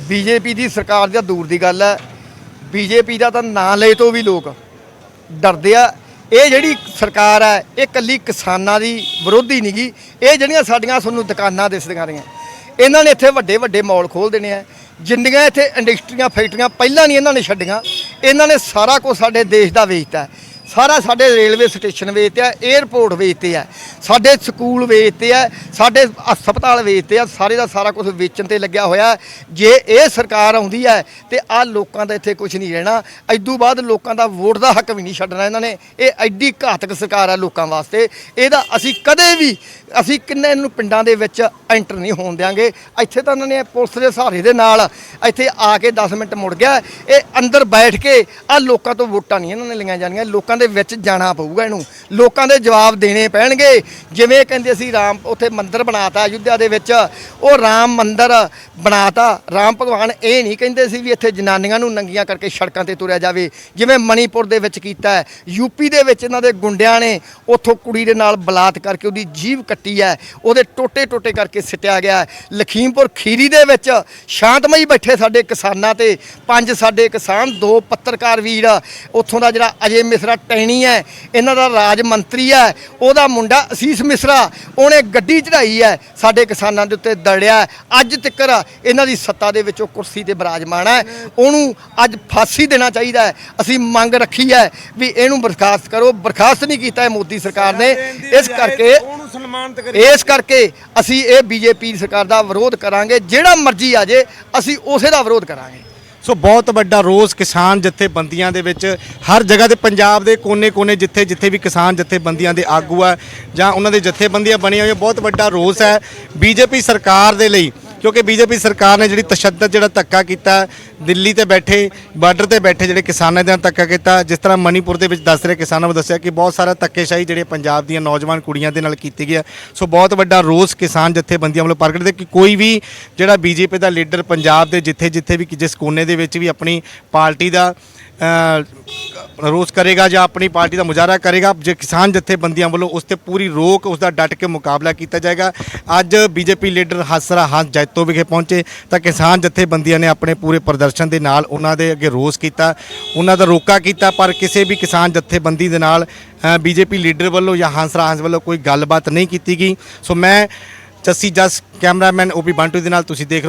ਬੀਜੇਪੀ ਦੀ ਸਰਕਾਰ ਦਾ ਦੂਰ ਦੀ ਗੱਲ ਹੈ ਬੀਜੇਪੀ ਦਾ ਤਾਂ ਨਾਂ ਲਏ ਤੋਂ ਵੀ ਲੋਕ ਡਰਦੇ ਆ ਇਹ ਜਿਹੜੀ ਸਰਕਾਰ ਹੈ, ਇਹ ਕੱਲੀ ਕਿਸਾਨਾਂ ਦੀ ਵਿਰੋਧੀ ਨਹੀਂਗੀ ਇਹ ਜਿਹੜੀਆਂ ਸਾਡੀਆਂ ਤੁਹਾਨੂੰ ਦੁਕਾਨਾਂ ਦਿਸਦੀਆਂ ਰਹੀਆਂ। ਇਹਨਾਂ ਨੇ ਇੱਥੇ ਵੱਡੇ ਵੱਡੇ ਮਾਲ ਖੋਲ ਦੇਣੇ ਆ। ਜਿੰਨੀਆਂ ਇੱਥੇ ਇੰਡਸਟਰੀਆਂ, ਫੈਕਟਰੀਆਂ ਪਹਿਲਾਂ ਨਹੀਂ ਇਹਨਾਂ ਨੇ ਛੱਡੀਆਂ। ਇਹਨਾਂ ਨੇ ਸਾਰਾ ਕੁਝ ਸਾਡੇ ਦੇਸ਼ ਦਾ ਵੇਚਤਾ। ਸਾਰਾ ਸਾਡੇ ਰੇਲਵੇ ਸਟੇਸ਼ਨ ਵੇਚਤੇ ਆ 에ਅਰਪੋਰਟ ਵੇਚਤੇ ਆ, ਸਾਡੇ ਸਕੂਲ ਵੇਚਤੇ ਆ, ਸਾਡੇ ਹਸਪਤਾਲ ਵੇਚਤੇ ਆ, ਸਾਰੇ ਦਾ ਸਾਰਾ ਕੁਝ ਵੇਚਣ ਤੇ ਲੱਗਿਆ ਹੋਇਆ। ਜੇ ਇਹ ਸਰਕਾਰ ਆਉਂਦੀ ਹੈ ਤੇ ਆ ਲੋਕਾਂ ਦਾ ਇੱਥੇ ਕੁਝ ਨਹੀਂ ਰਹਿਣਾ। ਐਦੂ ਬਾਅਦ ਲੋਕਾਂ ਦਾ ਵੋਟ ਦਾ ਹੱਕ ਵੀ ਨਹੀਂ ਛੱਡਣਾ ਇਹਨਾਂ ਨੇ। ਇਹ ਐਡੀ ਘਾਤਕ ਸਰਕਾਰ ਹੈ ਲੋਕਾਂ ਵਾਸਤੇ। ਇਹਦਾ ਅਸੀਂ ਕਦੇ ਵੀ ਅਸੀਂ ਕਿੰਨੇ ਇਹਨੂੰ ਪਿੰਡਾਂ ਦੇ ਵਿੱਚ ਐਂਟਰ ਨਹੀਂ ਹੋਣ ਦਿਆਂਗੇ। ਇੱਥੇ ਤਾਂ ਉਹਨਾਂ ਨੇ ਪੁਲਿਸ ਦੇ ਸਹਾਰੇ ਦੇ ਨਾਲ ਇੱਥੇ ਆ ਕੇ 10 ਮਿੰਟ ਮੁੜ ਗਿਆ। ਇਹ ਅੰਦਰ ਬੈਠ ਕੇ ਆ ਲੋਕਾਂ ਤੋਂ ਵੋਟਾਂ ਨਹੀਂ ਇਹਨਾਂ ਨੇ ਲਈਆਂ ਜਾਣੀਆਂ। ਲੋਕਾਂ ਦੇ ਵਿੱਚ ਜਾਣਾ ਪਊਗਾ ਇਹਨੂੰ। ਲੋਕਾਂ ਦੇ ਜਵਾਬ ਦੇਣੇ ਪੈਣਗੇ। ਜਿਵੇਂ ਕਹਿੰਦੇ ਅਸੀਂ ਰਾਮ ਉੱਥੇ ਮੰਦਿਰ ਬਣਾਤਾ ਅਯੁੱਧਿਆ ਦੇ ਵਿੱਚ। ਉਹ ਰਾਮ ਮੰਦਿਰ ਬਣਾਤਾ। ਰਾਮ ਭਗਵਾਨ ਇਹ ਨਹੀਂ ਕਹਿੰਦੇ ਸੀ ਵੀ ਇੱਥੇ ਜਨਾਨੀਆਂ ਨੂੰ ਨੰਗੀਆਂ ਕਰਕੇ ਸੜਕਾਂ ਤੇ ਤੁਰਿਆ ਜਾਵੇ। ਜਿਵੇਂ ਮਣੀਪੁਰ ਦੇ ਵਿੱਚ ਕੀਤਾ ਹੈ। ਯੂਪੀ ਦੇ ਵਿੱਚ ਇਹਨਾਂ ਦੇ ਗੁੰਡਿਆਂ ਨੇ ਉੱਥੋਂ ਕੁੜੀ ਦੇ ਨਾਲ ਬਲਾਤ ਕਰਕੇ ਉਹਦੀ ਜੀਵ ਕੱਟ ਹੈ ਉਹਦੇ ਟੋਟੇ ਟੋਟੇ ਕਰਕੇ ਸਿੱਟਿਆ ਗਿਆ ਹੈ। ਲਖੀਮਪੁਰ ਖੀਰੀ ਦੇ ਵਿੱਚ ਸ਼ਾਂਤਮਈ ਬੈਠੇ ਸਾਡੇ ਕਿਸਾਨਾਂ ਤੇ ਪੰਜ ਸਾਡੇ ਕਿਸਾਨ ਦੋ ਪੱਤਰਕਾਰ ਵੀਰ। ਉੱਥੋਂ ਦਾ ਜਿਹੜਾ ਅਜੇ ਮਿਸਰਾ ਸਤੈਣੀ ਹੈ ਇਹਨਾਂ ਦਾ ਰਾਜ ਮੰਤਰੀ ਹੈ ਉਹਦਾ ਮੁੰਡਾ ਅਸੀਸ ਮਿਸਰਾ ਉਹਨੇ ਗੱਡੀ ਚੜਾਈ ਹੈ ਸਾਡੇ ਕਿਸਾਨਾਂ ਦੇ ਉੱਤੇ ਦੜਿਆ ਹੈ। ਅੱਜ ਤੱਕ ਇਹਨਾਂ ਦੀ ਸੱਤਾ ਦੇ ਵਿੱਚ ਉਹ ਕੁਰਸੀ ਤੇ ਬਿਰਾਜਮਾਨ ਹੈ। ਉਹਨੂੰ ਅੱਜ ਫਾਂਸੀ ਦੇਣਾ ਚਾਹੀਦਾ ਹੈ। ਅਸੀਂ ਮੰਗ ਰੱਖੀ ਹੈ ਵੀ ਇਹਨੂੰ ਬਰਖਾਸਤ ਕਰੋ। ਬਰਖਾਸਤ ਨਹੀਂ ਕੀਤਾ ਇਹ ਮੋਦੀ ਸਰਕਾਰ ਨੇ। ਇਸ ਕਰਕੇ ਉਹਨੂੰ ਇਸ ਕਰਕੇ ਅਸੀਂ ਇਹ ਬੀਜੇਪੀ ਸਰਕਾਰ ਦਾ ਵਿਰੋਧ ਕਰਾਂਗੇ ਜਿਹੜਾ ਮਰਜ਼ੀ ਆ ਜੇ ਅਸੀਂ ਉਸੇ ਦਾ ਵਿਰੋਧ ਕਰਾਂਗੇ। ਸੋ ਬਹੁਤ ਵੱਡਾ ਰੋਸ ਕਿਸਾਨ ਜਥੇਬੰਦੀਆਂ ਦੇ ਵਿੱਚ ਹਰ ਜਗ੍ਹਾ ਤੇ ਪੰਜਾਬ ਦੇ ਕੋਨੇ-ਕੋਨੇ ਜਿੱਥੇ ਜਿੱਥੇ ਵੀ ਕਿਸਾਨ ਜਥੇਬੰਦੀਆਂ ਦੇ ਆਗੂ ਆ ਜਾਂ ਉਹਨਾਂ ਦੇ ਜਥੇਬੰਦੀਆਂ ਬਣੀਆਂ ਹੋਈਆਂ ਬਹੁਤ ਵੱਡਾ ਰੋਸ ਹੈ। ਬੀਜੇਪੀ ਸਰਕਾਰ ਦੇ ਲਈ ਕਿਉਂਕਿ ਬੀਜੇਪੀ ਸਰਕਾਰ ਨੇ ਜਿਹੜੀ ਤਸ਼ੱਦਦ ਜਿਹੜਾ ਧੱਕਾ ਕੀਤਾ, ਦਿੱਲੀ ਤੇ ਬੈਠੇ, ਬਾਰਡਰ ਤੇ ਬੈਠੇ ਜਿਹੜੇ ਕਿਸਾਨਾਂ ਦੇ ਨਾਲ ਧੱਕਾ ਕੀਤਾ, ਜਿਸ ਤਰ੍ਹਾਂ ਮਣੀਪੁਰ ਦੇ ਵਿੱਚ ਦੱਸ ਰਹੇ ਕਿਸਾਨਾਂ ਨੂੰ ਦੱਸਿਆ ਕਿ ਬਹੁਤ ਸਾਰਾ ਧੱਕੇਸ਼ਾਹੀ ਜਿਹੜੇ ਪੰਜਾਬ ਦੀਆਂ ਨੌਜਵਾਨ ਕੁੜੀਆਂ ਦੇ ਨਾਲ ਕੀਤੀ ਗਈ ਹੈ। ਸੋ ਬਹੁਤ ਵੱਡਾ ਰੋਸ ਕਿਸਾਨ ਜਥੇਬੰਦੀਆਂ ਵੱਲੋਂ ਪ੍ਰਗਟ ਦੇ ਕਿ ਕੋਈ ਵੀ ਜਿਹੜਾ ਬੀਜੇਪੀ ਦਾ ਲੀਡਰ ਪੰਜਾਬ ਦੇ ਜਿੱਥੇ ਜਿੱਥੇ ਵੀ ਜਿਸ ਕੋਨੇ ਦੇ ਵਿੱਚ ਵੀ ਆਪਣੀ ਪਾਰਟੀ ਦਾ ਰੋਸ ਕਰੇਗਾ ਜਾਂ ਆਪਣੀ ਪਾਰਟੀ ਦਾ ਮੁਜ਼ਾਹਰਾ ਕਰੇਗਾ, ਜੇ ਕਿਸਾਨ ਜਥੇਬੰਦੀਆਂ ਵੱਲੋਂ ਉਸ ਤੇ ਪੂਰੀ ਰੋਕ, ਉਸ ਦਾ ਡਟ ਕੇ ਮੁਕਾਬਲਾ ਕੀਤਾ ਜਾਏਗਾ। ਅੱਜ ਬੀਜੇਪੀ ਲੀਡਰ ਹਸਰਾ ਹੰਸ ਜੈਤੋ ਵਿਖੇ ਪਹੁੰਚੇ, ਤਾਂ ਕਿਸਾਨ ਜਥੇਬੰਦੀਆਂ ਨੇ ਆਪਣੇ ਪੂਰੇ ਪ੍ਰਦਰਸ਼ਨ ਦੇ ਨਾਲ ਉਹਨਾਂ ਦੇ ਅੱਗੇ ਰੋਸ ਕੀਤਾ, ਉਹਨਾਂ ਦਾ ਰੋਕਾ ਕੀਤਾ, ਪਰ ਕਿਸੇ ਵੀ ਕਿਸਾਨ ਜਥੇਬੰਦੀ ਦੇ ਨਾਲ ਬੀਜੇਪੀ ਲੀਡਰ ਵੱਲੋਂ ਜਾਂ ਹੰਸਰਾ ਹੰਸ ਵੱਲੋਂ ਕੋਈ ਗੱਲਬਾਤ ਨਹੀਂ ਕੀਤੀ ਗਈ। ਸੋ ਮੈਂ ਜੱਸੀ ਜਸ, ਕੈਮਰਾਮੈਨ ਓਪੀ ਬੰਟੂ ਦੇ ਨਾਲ ਤੁਸੀਂ ਦੇਖ ਰਹੇ ਹੋ।